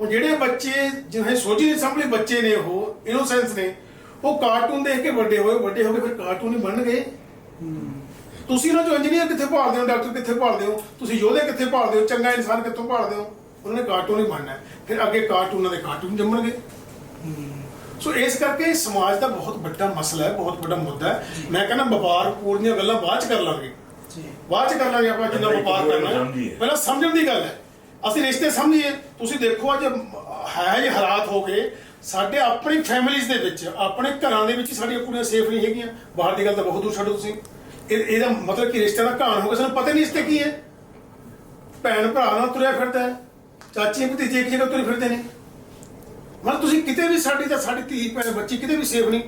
ਉਹ ਜਿਹੜੇ ਬੱਚੇ ਜਿਹੇ ਸੋਝੀ ਨਹੀਂ ਸੰਭਲੇ ਬੱਚੇ ਨੇ ਉਹ ਇਨੋਸੈਂਸ ਨੇ ਉਹ ਕਾਰਟੂਨ ਦੇਖ ਕੇ ਵੱਡੇ ਹੋਏ ਵੱਡੇ ਹੋ ਕੇ ਫਿਰ ਕਾਰਟੂਨ ਹੀ ਬਣ ਗਏ। ਤੁਸੀਂ ਉਹਨਾਂ ਚੋਂ ਇੰਜੀਨੀਅਰ ਕਿੱਥੇ ਭਾਲਦੇ ਹੋ ਡਾਕਟਰ ਕਿੱਥੇ ਭਾਲਦੇ ਹੋ? ਤੁਸੀਂ ਯੋਧੇ ਕਿੱਥੇ ਭਾਲਦੇ ਹੋ ਚੰਗਾ ਇਨਸਾਨ ਕਿੱਥੋਂ ਭਾਲਦੇ ਹੋ? ਉਹਨਾਂ ਨੇ ਕਾਰਟੂਨ ਹੀ ਬਣਨਾ ਹੈ। ਫਿਰ ਅੱਗੇ ਕਾਰਟੂਨਾਂ ਦੇ ਕਾਰਟੂਨ ਜੰਮਣਗੇ। ਸੋ ਇਸ ਕਰਕੇ ਸਮਾਜ ਦਾ ਬਹੁਤ ਵੱਡਾ ਮਸਲਾ ਹੈ ਬਹੁਤ ਵੱਡਾ ਮੁੱਦਾ ਹੈ। ਮੈਂ ਕਹਿੰਦਾ ਵਪਾਰ ਪੂਰ ਦੀਆਂ ਗੱਲਾਂ ਬਾਅਦ ਚ ਕਰ ਲਾਂਗੇ। ਜੀ। ਬਾਅਦ ਚ ਕਰ ਲਾਂਗੇ ਆਪਾਂ ਜਿੰਨਾ ਵਪਾਰ ਕਰਨਾ। ਪਹਿਲਾਂ ਸਮਝਣ ਦੀ ਗੱਲ ਹੈ। ਅਸੀਂ ਰਿਸ਼ਤੇ ਸਮਝੀਏ। ਤੁਸੀਂ ਦੇਖੋ ਅੱਜ ਹੈ ਜੇ ਹਾਲਾਤ ਹੋ ਗਏ, ਸਾਡੇ ਆਪਣੀ ਫੈਮਿਲੀਜ਼ ਦੇ ਵਿੱਚ, ਆਪਣੇ ਘਰਾਂ ਦੇ ਵਿੱਚ ਸਾਡੀਆਂ ਕੁੜੀਆਂ ਸੇਫ ਨਹੀਂ ਹੈਗੀਆਂ। ਬਾਹਰ ਦੀ ਗੱਲ ਤਾਂ ਬਹੁਤ ਦੂਰ ਛੱਡੋ ਤੁਸੀਂ। ਇਹ ਇਹਦਾ ਮਤਲਬ ਕਿ ਰਿਸ਼ਤਿਆਂ ਦਾ ਕਹਾਣ ਹੋ ਗਿਆ, ਸਾਨੂੰ ਪਤਾ ਨਹੀਂ ਇਸ 'ਤੇ ਕੀ ਹੈ। ਭੈਣ ਭਰਾ ਨਾਲ ਤੁਰਿਆ ਫਿਰਦਾ ਹੈ ਚਾਚੀ ਭਤੀਜੇ ਇੱਕ ਜਗ੍ਹਾ ਤੁਰੇ ਫਿਰਦੇ ਨੇ। ਮਤਲਬ ਤੁਸੀਂ ਕਿਤੇ ਵੀ ਸਾਡੀ ਤਾਂ ਸਾਡੀ ਧੀ, ਭੈਣ, ਬੱਚੀ ਕਿਤੇ ਵੀ ਸੇਫ ਨਹੀਂ।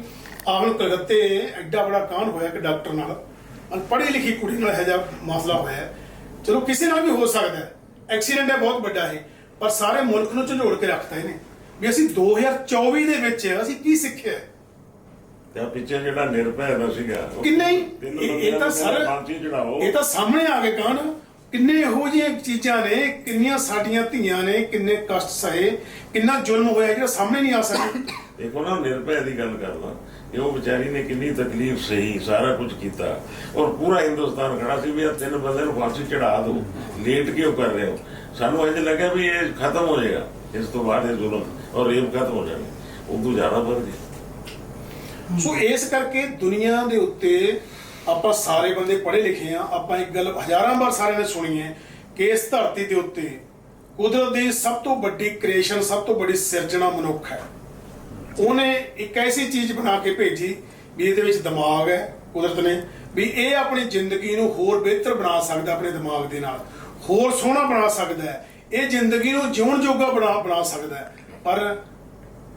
ਆਹ ਹੁਣ ਕਲਕੱਤੇ ਐਡਾ ਬੜਾ ਕਾਂਡ ਹੋਇਆ ਕਿ ਡਾਕਟਰ ਨਾਲ। ਅਨਪੜ੍ਹੀ ਲਿਖੀ ਕੁੜੀ ਨਾਲ ਇਹ ਜਿਹਾ ਮਸਲਾ ਹੋਇਆ ਚਲੋ ਕਿਸੇ ਨਾਲ ਵੀ ਹੋ ਸਕਦਾ ਐਕਸੀਡੈਂਟ ਹੈ, ਬਹੁਤ ਵੱਡਾ ਹੈ ਪਰ ਸਾਰੇ ਮੁਲਕ ਨੂੰ ਝੰਡੋੜ ਕੇ ਰੱਖਤਾ ਇਹਨੇ। ਵੀ ਅਸੀਂ 2024 ਦੇ ਵਿੱਚ ਅਸੀਂ ਕੀ ਸਿੱਖਿਆ? ਤੇ ਪਿੱਛੇ ਜਿਹੜਾ ਨਿਰਭੈ ਦਾ ਸੀਗਾ ਕਿੰਨੇ ਹੀ? ਇਹ- ਤਾਂ ਸਰ ਇਹ ਤਾਂ ਸਾਹਮਣੇ ਆ ਗਏ ਕਾਨ ਕਿੰਨੇ ਇਹੋ ਜਿਹੀਆਂ ਚੀਜ਼ਾਂ ਨੇ ਕਿੰਨੀਆਂ ਸਾਡੀਆਂ ਧੀਆਂ ਨੇ ਕਿੰਨੇ ਕਸ਼ਟ ਸਹੇ ਕਿੰਨਾ ਜ਼ੁਲਮ ਹੋਇਆ ਜਿਹੜਾ ਸਾਹਮਣੇ ਨਹੀਂ ਆ ਸਕੇ ਦੇਖੋ ਨਾ ਨਿਰਭੈ ਦੀ ਗੱਲ ਕਰਦਾ ਇਹ ਉਹ ਵਿਚਾਰੀ ਨੇ ਕਿੰਨੀ ਤਕਲੀਫ ਸਹੀ ਸਾਰਾ ਕੁਝ ਕੀਤਾ। ਔਰ ਪੂਰਾ ਹਿੰਦੁਸਤਾਨ ਖੜਾ ਸੀ ਵੀ ਇਹ ਤਿੰਨ ਬੰਦੇ ਨੂੰ ਫਾਂਸੀ ਚੜਾ ਦਿਓ। ਲੇਟ ਕਿਉਂ ਕਰ ਰਹੇ ਹੋ? ਸਾਨੂੰ ਇੰਜ ਲੱਗਿਆ ਵੀ ਇਹ ਖਤਮ ਹੋ ਜਾਏਗਾ। ਇਸ ਤੋਂ ਬਾਅਦ ਇਹ ਜ਼ੁਲਮ ਔਰ ਰੇਪ ਖਤਮ ਹੋ ਜਾਣੀ ਉਦੋਂ ਜ਼ਿਆਦਾ ਵੱਧ ਗਿਆ ਸੋ ਇਸ ਕਰਕੇ ਦੁਨੀਆ ਦੇ ਉੱਤੇ ਆਪਾਂ ਸਾਰੇ ਬੰਦੇ ਪੜ੍ਹੇ ਲਿਖੇ ਆ ਆਪਾਂ ਇੱਕ ਗੱਲ ਹਜ਼ਾਰਾਂ ਵਾਰ ਸਾਰਿਆਂ ਨੇ ਸੁਣੀ ਹੈ ਕਿ ਇਸ ਧਰਤੀ ਦੇ ਉੱਤੇ ਕੁਦਰਤ ਦੀ ਸਭ ਤੋਂ ਵੱਡੀ ਕ੍ਰੀਏਸ਼ਨ ਸਭ ਤੋਂ ਵੱਡੀ ਸਿਰਜਣਾ ਮਨੁੱਖ ਹੈ। ਉਹਨੇ ਇੱਕ ਐਸੀ ਚੀਜ਼ ਬਣਾ ਕੇ ਭੇਜੀ ਵੀ ਇਹਦੇ ਵਿੱਚ ਦਿਮਾਗ ਹੈ ਕੁਦਰਤ ਨੇ, ਵੀ ਇਹ ਆਪਣੀ ਜ਼ਿੰਦਗੀ ਨੂੰ ਹੋਰ ਬਿਹਤਰ ਬਣਾ ਸਕਦਾ ਆਪਣੇ ਦਿਮਾਗ ਦੇ ਨਾਲ। ਹੋਰ ਸੋਹਣਾ ਬਣਾ ਸਕਦਾ ਹੈ। ਇਹ ਜ਼ਿੰਦਗੀ ਨੂੰ ਜਿਉਣ ਜੋਗਾ ਬਣਾ ਬਣਾ ਸਕਦਾ ਹੈ। ਪਰ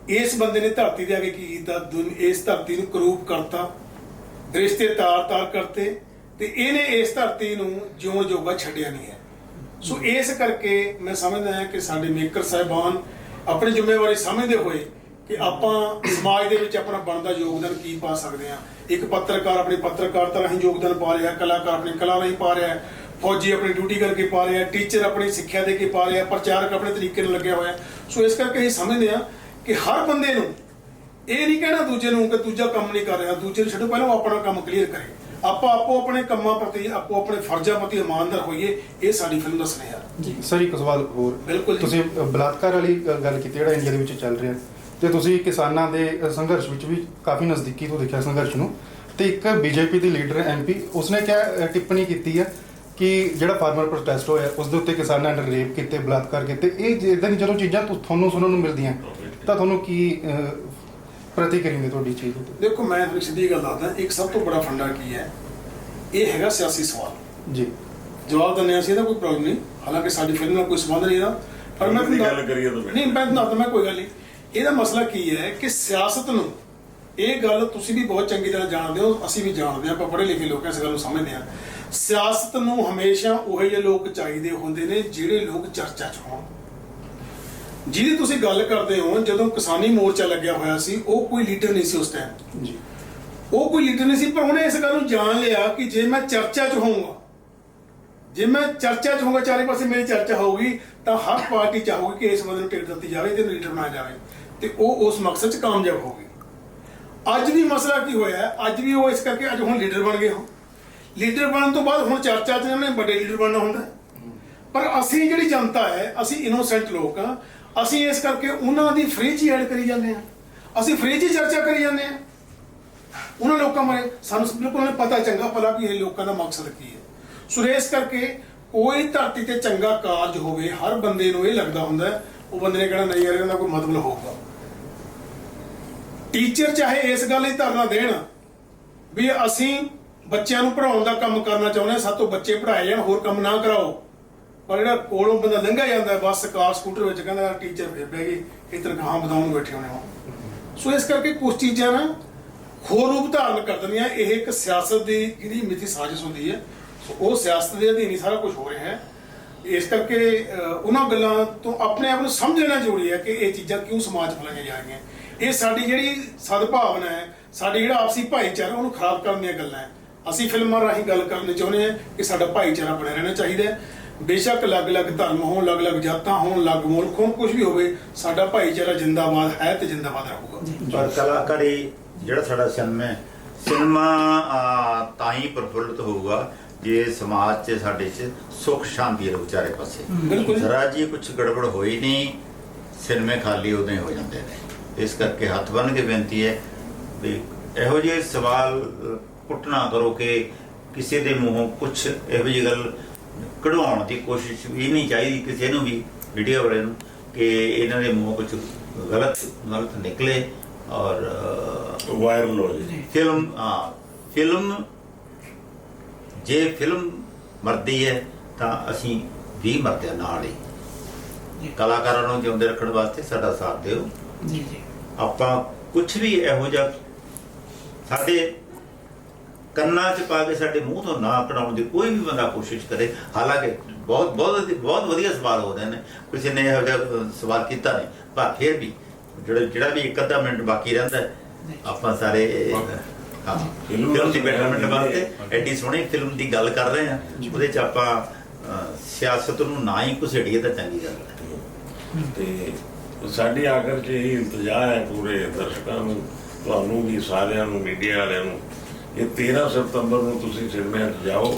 ਇਸ ਬੰਦੇ ਨੇ ਧਰਤੀ ਦੇ ਅੱਗੇ ਕੀ ਕੀਤਾ? ਇਸ ਧਰਤੀ ਨੂੰ ਕਰੂਪ ਕਰਤਾ। ਰਿਸ਼ਤੇ ਤਾਰ-ਤਾਰ ਕਰਤੇ ਤੇ ਇਹਨੇ ਇਸ ਧਰਤੀ ਨੂੰ ਜਿਉਣ ਜੋਗਾ ਛੱਡਿਆ ਨਹੀਂ ਹੈ। ਸੋ ਇਸ ਕਰਕੇ ਮੈਂ ਸਮਝਦਾ ਹਾਂ ਕਿ ਸਾਡੇ ਮੇਕਰ ਸਾਹਿਬਾਨ ਆਪਣੀ ਜ਼ਿੰਮੇਵਾਰੀ ਸਮਝਦੇ ਹੋਏ ਕਿ ਆਪਾਂ ਸਮਾਜ ਦੇ ਵਿੱਚ ਆਪਣਾ ਬਣਦਾ ਯੋਗਦਾਨ ਕੀ ਪਾ ਸਕਦੇ ਹਾਂ। ਇੱਕ ਪੱਤਰਕਾਰ ਆਪਣੀ ਪੱਤਰਕਾਰਤਾ ਰਾਹੀਂ ਯੋਗਦਾਨ ਪਾ ਰਿਹਾ, ਕਲਾਕਾਰ ਆਪਣੀ ਕਲਾ ਰਾਹੀਂ ਪਾ ਰਿਹਾ ਫੌਜੀ ਆਪਣੀ ਡਿਊਟੀ ਕਰਕੇ ਪਾ ਰਿਹਾ ਟੀਚਰ ਆਪਣੀ ਸਿੱਖਿਆ ਦੇ ਕੇ ਪਾ ਰਿਹਾ ਪ੍ਰਚਾਰਕ ਆਪਣੇ ਤਰੀਕੇ ਨਾਲ ਲੱਗਿਆ ਹੋਇਆ। ਸੋ ਇਸ ਕਰਕੇ ਅਸੀਂ ਸਮਝਦੇ ਹਾਂ ਕਿ ਹਰ ਬੰਦੇ ਨੂੰ ਇਹ ਨਹੀਂ ਕਹਿਣਾ ਦੂਜੇ ਨੂੰ ਕਿ ਦੂਜਾ ਕੰਮ ਨਹੀਂ ਕਰ ਰਿਹਾ ਦੂਜੇ ਨੂੰ ਛੱਡੋ ਪਹਿਲਾਂ ਆਪਣਾ ਕੰਮ ਕਲੀਅਰ ਕਰੇ। ਆਪਾਂ ਆਪੋ ਆਪਣੇ ਕੰਮਾਂ ਪ੍ਰਤੀ ਆਪੋ ਆਪਣੇ ਫਰਜ਼ਾਂ ਪ੍ਰਤੀ ਇਮਾਨਦਾਰ ਹੋਈਏ ਇਹ ਸਾਡੀ ਫਿਲਮ ਦਾ ਸੁਨੇਹਾ। ਜੀ ਸਰ ਇੱਕ ਸਵਾਲ ਹੋਰ। ਬਿਲਕੁਲ। ਤੁਸੀਂ ਬਲਾਤਕਾਰ ਵਾਲੀ ਗੱਲ ਕੀਤੀ ਜਿਹੜਾ ਇੰਡੀਆ ਦੇ ਵਿੱਚ ਚੱਲ ਰਿਹਾ। ਤੇ ਤੁਸੀਂ ਕਿਸਾਨਾਂ ਦੇ ਸੰਘਰਸ਼ ਵਿੱਚ ਵੀ ਕਾਫੀ ਨਜ਼ਦੀਕੀ ਤੋਂ ਦੇਖਿਆ ਸੰਘਰਸ਼ ਨੂੰ। ਤੇ ਇੱਕ ਬੀਜੇਪੀ ਦੀ ਲੀਡਰ ਐਮਪੀ ਉਸਨੇ ਕਿਹਾ ਟਿੱਪਣੀ ਕੀਤੀ ਹੈ ਕਿ ਜਿਹੜਾ ਫਾਰਮਰ ਪ੍ਰੋਟੈਸਟ ਹੋਇਆ ਉਸ ਦੇ ਉੱਤੇ ਕਿਸਾਨਾਂ ਨੇ ਰੇਪ ਕੀਤੇ ਬਲਾਤਕਾਰ ਕੀਤੇ ਇਹ ਇਦਾਂ ਦੀ ਜਦੋਂ ਚੀਜ਼ਾਂ ਤੁ- ਤੁਹਾਨੂੰ ਸੁਣਨ ਨੂੰ ਮਿਲਦੀਆਂ ਤਾਂ ਤੁਹਾਨੂੰ ਕੀ ਪ੍ਰਤੀਕਿਰਿਆ ਹੁੰਦੀ ਤੁਹਾਡੀ ਚੀਜ਼ ਉੱਤੇ? ਦੇਖੋ ਮੈਂ ਤੁਹਾਨੂੰ ਸਿੱਧੀ ਗੱਲ ਦੱਸਦਾ ਇੱਕ ਸਭ ਤੋਂ ਬੜਾ ਫੰਡਾ ਕੀ ਹੈ ਇਹ ਹੈਗਾ ਸਿਆਸੀ ਸਵਾਲ। ਜੀ। ਜਵਾਬ ਦਿੰਦੇ ਹਾਂ ਅਸੀਂ ਇਹਦਾ ਕੋਈ ਪ੍ਰੋਬਲਮ ਨਹੀਂ ਹਾਲਾਂਕਿ ਸਾਡੀ ਫਿਲਮ ਨਾਲ ਕੋਈ ਸੰਬੰਧ ਨਹੀਂ ਇਹਦਾ ਪਰ ਮੈਂ ਫਿਲਮ ਦੀ ਤੁਹਾਨੂੰ ਗੱਲ ਕਰੀਏ ਤਾਂ ਨਹੀਂ ਮੈਂ ਨਾ ਤਾਂ ਮੈਂ ਕੋਈ ਗੱਲ ਨਹੀਂ। ਇਹਦਾ ਮਸਲਾ ਕੀ ਹੈ ਕਿ ਸਿਆਸਤ ਨੂੰ ਇਹ ਗੱਲ ਤੁਸੀਂ ਵੀ ਬਹੁਤ ਚੰਗੀ ਤਰ੍ਹਾਂ ਜਾਣਦੇ ਹੋ ਅਸੀਂ ਵੀ ਜਾਣਦੇ ਹਾਂ ਆਪਾਂ ਪੜ੍ਹੇ ਲਿਖੇ ਲੋਕ ਹਾਂ, ਇਸ ਗੱਲ ਨੂੰ ਸਮਝਦੇ ਹਾਂ। ਸਿਆਸਤ ਨੂੰ ਹਮੇਸ਼ਾ ਉਹੋ ਜਿਹੇ ਲੋਕ ਚਾਹੀਦੇ ਹੁੰਦੇ ਨੇ ਜਿਹੜੇ ਲੋਕ ਚਰਚਾ 'ਚ ਹੋਣ। ਜਿਹਦੀ ਤੁਸੀਂ ਗੱਲ ਕਰਦੇ ਹੋ ਜਦੋਂ ਕਿਸਾਨੀ ਮੋਰਚਾ ਲੱਗਿਆ ਹੋਇਆ ਸੀ ਉਹ ਕੋਈ ਲੀਡਰ ਨਹੀਂ ਸੀ ਉਸ ਟਾਈਮ ਜੀ। ਉਹ ਕੋਈ ਲੀਡਰ ਨਹੀਂ ਸੀ ਪਰ ਉਹਨੇ ਇਸ ਗੱਲ ਨੂੰ ਜਾਣ ਲਿਆ ਕਿ ਜੇ ਮੈਂ ਚਰਚਾ 'ਚ ਹੋਊਂਗਾ ਜੇ ਮੈਂ ਚਰਚਾ 'ਚ ਹੋਊਂਗਾ ਚਾਰੇ ਪਾਸੇ ਮੇਰੀ ਚਰਚਾ ਹੋਊਗੀ ਤਾਂ ਹਰ ਪਾਰਟੀ ਚਾਹੂਗੀ ਕਿ ਇਸ ਬੰਦੇ ਨੂੰ ਟਿਕਟ ਦਿੱਤੀ ਜਾਵੇ ਤੇ ਲੀਡਰ ਬਣਾਇਆ ਜਾਵੇ। ਤੇ ਉਹ ਉਸ ਮਕਸਦ 'ਚ ਕਾਮਯਾਬ ਹੋਊਗੀ ਅੱਜ ਵੀ ਮਸਲਾ ਕੀ ਹੋਇਆ? ਹੈ? ਅੱਜ ਵੀ ਉਹ ਇਸ ਕਰਕੇ ਅੱਜ ਹੁਣ ਲੀਡਰ ਬਣ ਗਏ ਹੋ। ਲੀਡਰ ਬਣਨ ਤੋਂ ਬਾਅਦ ਹੁਣ ਚਰਚਾ 'ਚ ਉਹਨੇ ਵੱਡੇ ਲੀਡਰ ਬਣਨਾ ਹੁੰਦਾ। ਪਰ ਅਸੀਂ ਜਿਹੜੀ ਜਨਤਾ ਹੈ, ਅਸੀਂ ਇਨੋਸੈਂਟ ਲੋਕ ਆ ਅਸੀਂ ਇਸ ਕਰਕੇ ਉਹਨਾਂ ਦੀ ਫ੍ਰੀ 'ਚ ਹੀ ਐਡ ਕਰੀ ਜਾਂਦੇ ਆ ਅਸੀਂ ਫ੍ਰੀ 'ਚ ਹੀ ਚਰਚਾ ਕਰੀ ਜਾਂਦੇ ਆ ਉਹਨਾਂ ਲੋਕਾਂ ਬਾਰੇ ਸਾਨੂੰ ਬਿਲਕੁਲ ਨਹੀਂ ਪਤਾ ਚੰਗਾ ਭਲਾ ਵੀ ਇਹ ਲੋਕਾਂ ਦਾ ਮਕਸਦ ਕੀ ਹੈ। ਸੋ ਇਸ ਕਰਕੇ ਕੋਈ ਧਰਤੀ ਤੇ ਚੰਗਾ ਕਾਰਜ ਹੋਵੇ, ਹਰ ਬੰਦੇ ਨੂੰ ਇਹ ਲੱਗਦਾ ਹੁੰਦਾ, ਉਹ ਬੰਦੇ ਨੇ ਕਹਿਣਾ, ਨਹੀਂ ਯਾਰ ਇਹਦਾ ਕੋਈ ਮਤਲਬ ਹੋਊਗਾ। ਟੀਚਰ ਚਾਹੇ ਇਸ ਗੱਲ ਲਈ ਧਰਨਾ ਦੇਣ ਵੀ ਅਸੀਂ ਬੱਚਿਆਂ ਨੂੰ ਪੜਾਉਣ ਦਾ ਕੰਮ ਕਰਨਾ ਚਾਹੁੰਦੇ ਸਭ ਤੋਂ ਬੱਚੇ ਪੜਾਏ ਜਾਣ ਹੋਰ ਕੰਮ ਨਾ ਕਰਾਓ। ਪਰ ਜਿਹੜਾ ਕੋਲੋਂ ਬੰਦਾ ਲੰਘਿਆ ਜਾਂਦਾ ਹੈ, ਬੱਸ ਕਾਰ ਸਕੂਟਰ ਵਿੱਚ ਕਹਿੰਦਾ ਟੀਚਰ ਫਿਰ ਬਹਿ ਗਏ ਇਹ ਤਨਖਾਹਾਂ ਵਧਾਉਣ ਬੈਠੇ ਹੋਣੇ ਹੋ ਸੋ ਇਸ ਕਰਕੇ ਕੁਝ ਚੀਜ਼ਾਂ ਨਾ ਹੋਰ ਰੂਪ ਧਾਰਨ ਕਰ ਦਿੰਦੀਆਂ ਇਹ ਇੱਕ ਸਿਆਸਤ ਦੀ ਜਿਹੜੀ ਮਿੱਥੀ ਸਾਜ਼ਿਸ਼ ਹੁੰਦੀ ਹੈ। ਸੋ ਉਹ ਸਿਆਸਤ ਦੇ ਅਧੀਨ ਹੀ ਸਾਰਾ ਕੁਝ ਹੋ ਰਿਹਾ ਹੈ। ਇਸ ਕਰਕੇ ਅਹ, ਉਹਨਾਂ ਗੱਲਾਂ ਤੋਂ ਆਪਣੇ ਆਪ ਨੂੰ ਸਮਝਣਾ ਜ਼ਰੂਰੀ ਹੈ ਕਿ ਇਹ ਚੀਜ਼ਾਂ ਕਿਉਂ ਸਮਾਜ 'ਚ ਫੈਲਾਈਆਂ ਜਾ ਰਹੀਆਂ। ਇਹ ਸਾਡੀ ਜਿਹੜੀ ਸਦਭਾਵਨਾ ਹੈ ਸਾਡੀ ਜਿਹੜਾ ਆਪਸੀ ਭਾਈਚਾਰਾ ਉਹਨੂੰ ਖਰਾਬ ਕਰਨ ਦੀਆਂ ਗੱਲਾਂ ਹੈ। ਅਸੀਂ ਫਿਲਮਾਂ ਰਾਹੀਂ ਗੱਲ ਕਰਨੀ ਚਾਹੁੰਦੇ ਹਾਂ ਕਿ ਸਾਡਾ ਭਾਈਚਾਰਾ ਬਣਿਆ ਰਹਿਣਾ ਚਾਹੀਦਾ ਹੈ। ਬੇਸ਼ੱਕ ਅਲੱਗ-ਅਲੱਗ ਧਰਮ ਹੋਣ ਅਲੱਗ-ਅਲੱਗ ਜਾਤਾਂ ਹੋਣ ਅਲੱਗ ਮੁਲਕ ਹੋਣ ਕੁਝ ਵੀ ਹੋਵੇ ਸਾਡਾ ਭਾਈਚਾਰਾ ਜਿੰਦਾਬਾਦ ਹੈ ਤੇ ਜਿੰਦਾਬਾਦ ਰਹੂਗਾ। ਪਰ ਕਲਾਕਾਰੀ ਜਿਹੜਾ ਸਾਡਾ ਸਿਨੇਮਾ ਹੈ, ਸਿਨੇਮਾ ਤਾਂ ਹੀ ਪ੍ਰਫੁੱਲਤ ਹੋਊਗਾ ਜੇ ਸਮਾਜ 'ਚ ਸਾਡੇ 'ਚ ਸੁੱਖ ਸ਼ਾਂਤੀ ਰਹੂ ਚਾਰੇ ਪਾਸੇ। ਬਿਲਕੁਲ ਜੀ। ਜ਼ਰਾ ਜੀ ਕੁਝ ਗੜਬੜ ਹੋਈ ਨਹੀਂ ਸਿਨੇਮੇ ਖਾਲੀ ਉਦੋਂ ਹੀ ਹੋ ਜਾਂਦੇ ਨੇ। ਇਸ ਕਰਕੇ ਹੱਥ ਬੰਨ੍ਹ ਕੇ ਬੇਨਤੀ ਹੈ ਵੀ ਇਹੋ ਜਿਹੇ ਸਵਾਲ ਅ, ਪੁੱਟਣਾ ਕਰੋ ਕਿ ਕਿਸੇ ਦੇ ਮੂੰਹੋਂ ਕੁਝ ਇਹੋ ਜਿਹੀ ਗੱਲ ਕਢਵਾਉਣ ਦੀ ਕੋਸ਼ਿਸ਼ ਵੀ ਨਹੀਂ ਚਾਹੀਦੀ ਕਿਸੇ ਨੂੰ ਵੀ ਮੀਡੀਆ ਵਾਲੇ ਨੂੰ ਕਿ ਇਹਨਾਂ ਦੇ ਮੂੰਹੋਂ ਕੁਝ ਗਲਤ ਗਲਤ ਨਿਕਲੇ ਔਰ ਵਾਇਰਲ ਹੋ ਜੇ ਫਿਲਮ ਹਾਂ ਫਿਲਮ ਜੇ ਫਿਲਮ ਮਰਦੀ ਹੈ ਤਾਂ ਅਸੀਂ ਵੀ ਮਰਦੇ ਹਾਂ ਨਾਲ ਹੀ। ਕਲਾਕਾਰਾਂ ਨੂੰ ਜਿਉਂਦੇ ਰੱਖਣ ਵਾਸਤੇ ਸਾਡਾ ਸਾਥ ਦਿਓ। ਜੀ ਜੀ। ਆਪਾਂ ਕੁਝ ਵੀ ਇਹੋ ਜਿਹਾ ਸਾਡੇ ਕੰਨਾਂ 'ਚ ਪਾ ਕੇ ਸਾਡੇ ਮੂੰਹ ਤੋਂ ਨਾ ਕਢਾਉਣ ਦੀ ਕੋਈ ਵੀ ਬੰਦਾ ਕੋਸ਼ਿਸ਼ ਕਰੇ ਹਾਲਾਂਕਿ ਬਹੁਤ ਬਹੁਤ ਬਹੁਤ ਵਧੀਆ ਸਵਾਲ ਹੋ ਰਹੇ ਨੇ ਕਿਸੇ ਨੇ ਇਹੋ ਜਿਹਾ ਸਵਾਲ ਕੀਤਾ ਨਹੀਂ ਪਰ ਫਿਰ ਵੀ ਜਿਹੜਾ ਜਿਹੜਾ ਵੀ ਇੱਕ ਅੱਧਾ ਮਿੰਟ ਬਾਕੀ ਰਹਿੰਦਾ ਆਪਾਂ ਸਾਰੇ ਹਾਂ ਫਿਲਮ ਦੀ ਬੈਟਰਮੈਂਟ ਵਾਸਤੇ ਐਡੀ ਸੋਹਣੀ ਫਿਲਮ ਦੀ ਗੱਲ ਕਰ ਰਹੇ ਹਾਂ ਉਹਦੇ 'ਚ ਆਪਾਂ ਸਿਆਸਤ ਨੂੰ ਨਾ ਹੀ ਘੁਸੇੜੀਏ ਤਾਂ ਚੰਗੀ ਗੱਲ ਹੈ। ਤੇ ਸਾਡੀ ਆਖਰ ਚ ਇਹ ਇੰਤਜ਼ਾਰ ਹੈ ਪੂਰੇ ਦਰਸ਼ਕਾਂ ਨੂੰ ਤੁਹਾਨੂੰ ਵੀ ਸਾਰਿਆਂ ਨੂੰ ਮੀਡੀਆ ਵਾਲਿਆਂ ਨੂੰ ਇਹ 13 ਸਤੰਬਰ ਨੂੰ ਤੁਸੀਂ ਸਿਨੇਮਾ 'ਚ ਜਾਓ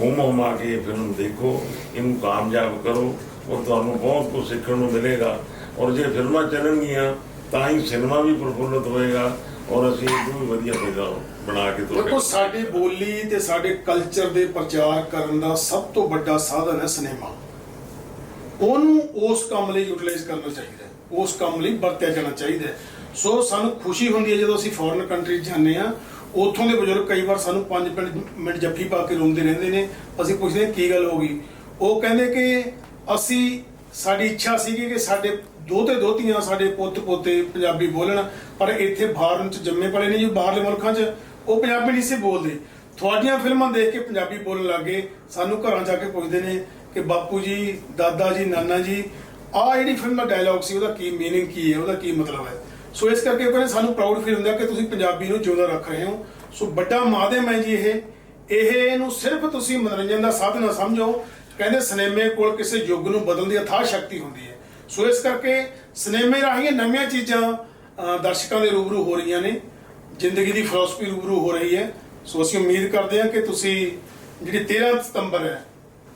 ਹੋਮ ਆ ਕੇ ਇਹ ਫਿਲਮ ਦੇਖੋ, ਇਹਨੂੰ ਕਾਮਯਾਬ ਕਰੋ ਔਰ ਤੁਹਾਨੂੰ ਬਹੁਤ ਕੁਝ ਸਿੱਖਣ ਨੂੰ ਮਿਲੇਗਾ। ਔਰ ਜੇ ਫਿਲਮਾਂ ਚੱਲਣਗੀਆਂ, ਤਾਂ ਹੀ ਸਿਨੇਮਾ ਵੀ ਪ੍ਰਫੁੱਲਤ ਹੋਏਗਾ ਔਰ ਅਸੀਂ ਇਹਨੂੰ ਵੀ ਵਧੀਆ ਫਿਲਮ ਬਣਾ ਕੇ ਦੇਖੋ, ਸਾਡੀ ਬੋਲੀ ਤੇ ਸਾਡੇ ਕਲਚਰ ਦੇ ਪ੍ਰਚਾਰ ਕਰਨ ਦਾ ਸਭ ਤੋਂ ਵੱਡਾ ਸਾਧਨ ਹੈ ਸਿਨੇਮਾ। ਉਹਨੂੰ ਉਸ ਕੰਮ ਲਈ ਯੂਟਿਲਾਈਜ਼ ਕਰਨਾ ਚਾਹੀਦਾ ਉਸ ਕੰਮ ਲਈ ਵਰਤਿਆ ਜਾਣਾ ਚਾਹੀਦਾ ਸੋ ਸਾਨੂੰ ਖੁਸ਼ੀ ਹੁੰਦੀ ਹੈ ਜਦੋਂ ਅਸੀਂ ਫੋਰਨ ਕੰਟਰੀ ਜਾਂਦੇ ਆ ਉੱਥੋਂ ਦੇ ਬਜ਼ੁਰਗ ਕਈ ਵਾਰ ਸਾਨੂੰ 5 ਮਿੰਟ ਜੱਫੀ ਪਾ ਕੇ ਰੋਂਦੇ ਰਹਿੰਦੇ ਨੇ। ਅਸੀਂ ਪੁੱਛਦੇ ਹਾਂ, ਕੀ ਗੱਲ ਹੋ ਗਈ? ਉਹ ਕਹਿੰਦੇ ਕਿ ਅਸੀਂ, ਸਾਡੀ ਇੱਛਾ ਸੀਗੀ ਕਿ ਸਾਡੇ ਦੋਤੇ ਦੋਤੀਆਂ ਸਾਡੇ ਪੁੱਤ ਪੋਤੇ ਪੰਜਾਬੀ ਬੋਲਣ, ਪਰ ਇੱਥੇ ਫਾਰਨ ਚ ਜੰਮੇ ਪਲੇ ਨੇ ਜੀ, ਬਾਹਰਲੇ ਮੁਲਕਾਂ 'ਚ। ਉਹ ਪੰਜਾਬੀ ਨਹੀਂ ਸੀ ਬੋਲਦੇ। ਤੁਹਾਡੀਆਂ ਫਿਲਮਾਂ ਦੇਖ ਕੇ ਪੰਜਾਬੀ ਬੋਲਣ ਲੱਗੇ ਸਾਨੂੰ ਘਰਾਂ ਜਾ ਕੇ ਪੁੱਛਦੇ ਨੇ ਕਿ ਬਾਪੂ ਜੀ, ਦਾਦਾ ਜੀ, ਨਾਨਾ ਜੀ, ਆਹ ਜਿਹੜੀ ਫਿਲਮ ਦਾ ਡਾਇਲੌਗ ਸੀ, ਉਹਦਾ ਕੀ ਮੀਨਿੰਗ ਕੀ ਹੈ? ਉਹਦਾ ਕੀ ਮਤਲਬ ਹੈ? ਸੋ ਇਸ ਕਰਕੇ ਉਹ ਕਹਿੰਦੇ ਸਾਨੂੰ ਪ੍ਰਾਊਡ ਫੀਲ ਹੁੰਦਾ ਕਿ ਤੁਸੀਂ ਪੰਜਾਬੀ ਨੂੰ ਜਿਉਂਦਾ ਰੱਖ ਰਹੇ ਹੋ। ਸੋ ਵੱਡਾ ਮਾਧਿਅਮ ਹੈ ਜੀ ਇਹ। ਇਹ ਨੂੰ ਸਿਰਫ ਤੁਸੀਂ ਮਨੋਰੰਜਨ ਦਾ ਸਾਧਨ ਨਾ ਸਮਝੋ। ਕਹਿੰਦੇ ਸਿਨੇਮੇ ਕੋਲ ਕਿਸੇ ਯੁੱਗ ਨੂੰ ਬਦਲਣ ਦੀ ਅਥਾਹ ਸ਼ਕਤੀ ਹੁੰਦੀ ਹੈ। ਸੋ ਇਸ ਕਰਕੇ ਸਿਨੇਮੇ ਰਾਹੀਂ ਨਵੀਆਂ ਚੀਜ਼ਾਂ ਦਰਸ਼ਕਾਂ ਦੇ ਰੂਬਰੂ ਹੋ ਰਹੀਆਂ ਨੇ। ਜ਼ਿੰਦਗੀ ਦੀ ਫਿਲਾਸਫੀ ਰੂਬਰੂ ਹੋ ਰਹੀ ਹੈ। ਸੋ ਅਸੀਂ ਉਮੀਦ ਕਰਦੇ ਹਾਂ ਕਿ ਤੁਸੀਂ ਜਿਹੜੀ 13 ਸਤੰਬਰ ਹੈ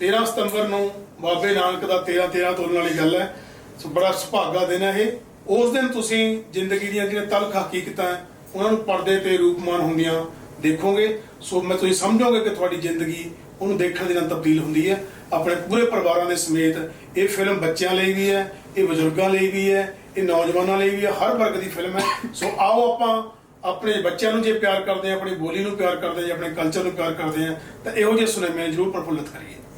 13 ਸਤੰਬਰ ਨੂੰ ਬਾਬੇ ਨਾਨਕ ਦਾ 13 13 ਤੋਲਣ ਵਾਲੀ ਗੱਲ ਹੈ, ਸੋ ਬੜਾ ਸੁਭਾਗਾ ਦਿਨ ਹੈ ਇਹ। ਉਸ ਦਿਨ ਤੁਸੀਂ ਜ਼ਿੰਦਗੀ ਦੀਆਂ ਜਿਹੜੀਆਂ ਤਲਖ ਹਕੀਕਤਾਂ ਹੈ, ਉਹਨਾਂ ਨੂੰ ਪਰਦੇ ਤੇ ਰੂਪਮਾਨ ਹੁੰਦੀਆਂ ਦੇਖੋਗੇ। ਸੋ ਮੈਂ ਤੁਸੀਂ ਸਮਝੋਗੇ ਕਿ ਤੁਹਾਡੀ ਜ਼ਿੰਦਗੀ ਉਹਨੂੰ ਦੇਖਣ ਦੇ ਨਾਲ ਤਬਦੀਲ ਹੁੰਦੀ ਹੈ। ਆਪਣੇ ਪੂਰੇ ਪਰਿਵਾਰਾਂ ਦੇ ਸਮੇਤ ਇਹ ਫਿਲਮ ਬੱਚਿਆਂ ਲਈ ਵੀ ਹੈ ਇਹ ਬਜ਼ੁਰਗਾਂ ਲਈ ਵੀ ਹੈ ਇਹ ਨੌਜਵਾਨਾਂ ਲਈ ਵੀ ਹੈ ਹਰ ਵਰਗ ਦੀ ਫਿਲਮ ਹੈ। ਸੋ ਆਓ ਆਪਾਂ ਆਪਣੇ ਬੱਚਿਆਂ ਨੂੰ ਜੇ ਪਿਆਰ ਕਰਦੇ ਆ ਆਪਣੀ ਬੋਲੀ ਨੂੰ ਪਿਆਰ ਕਰਦੇ ਆ ਆਪਣੇ ਕਲਚਰ ਨੂੰ ਪਿਆਰ ਕਰਦੇ ਆ ਤਾਂ ਇਹੋ ਜਿਹੇ ਸੁਨੇਮੇ ਜ਼ਰੂਰ ਪ੍ਰਫੁੱਲਤ ਕਰੀਏ।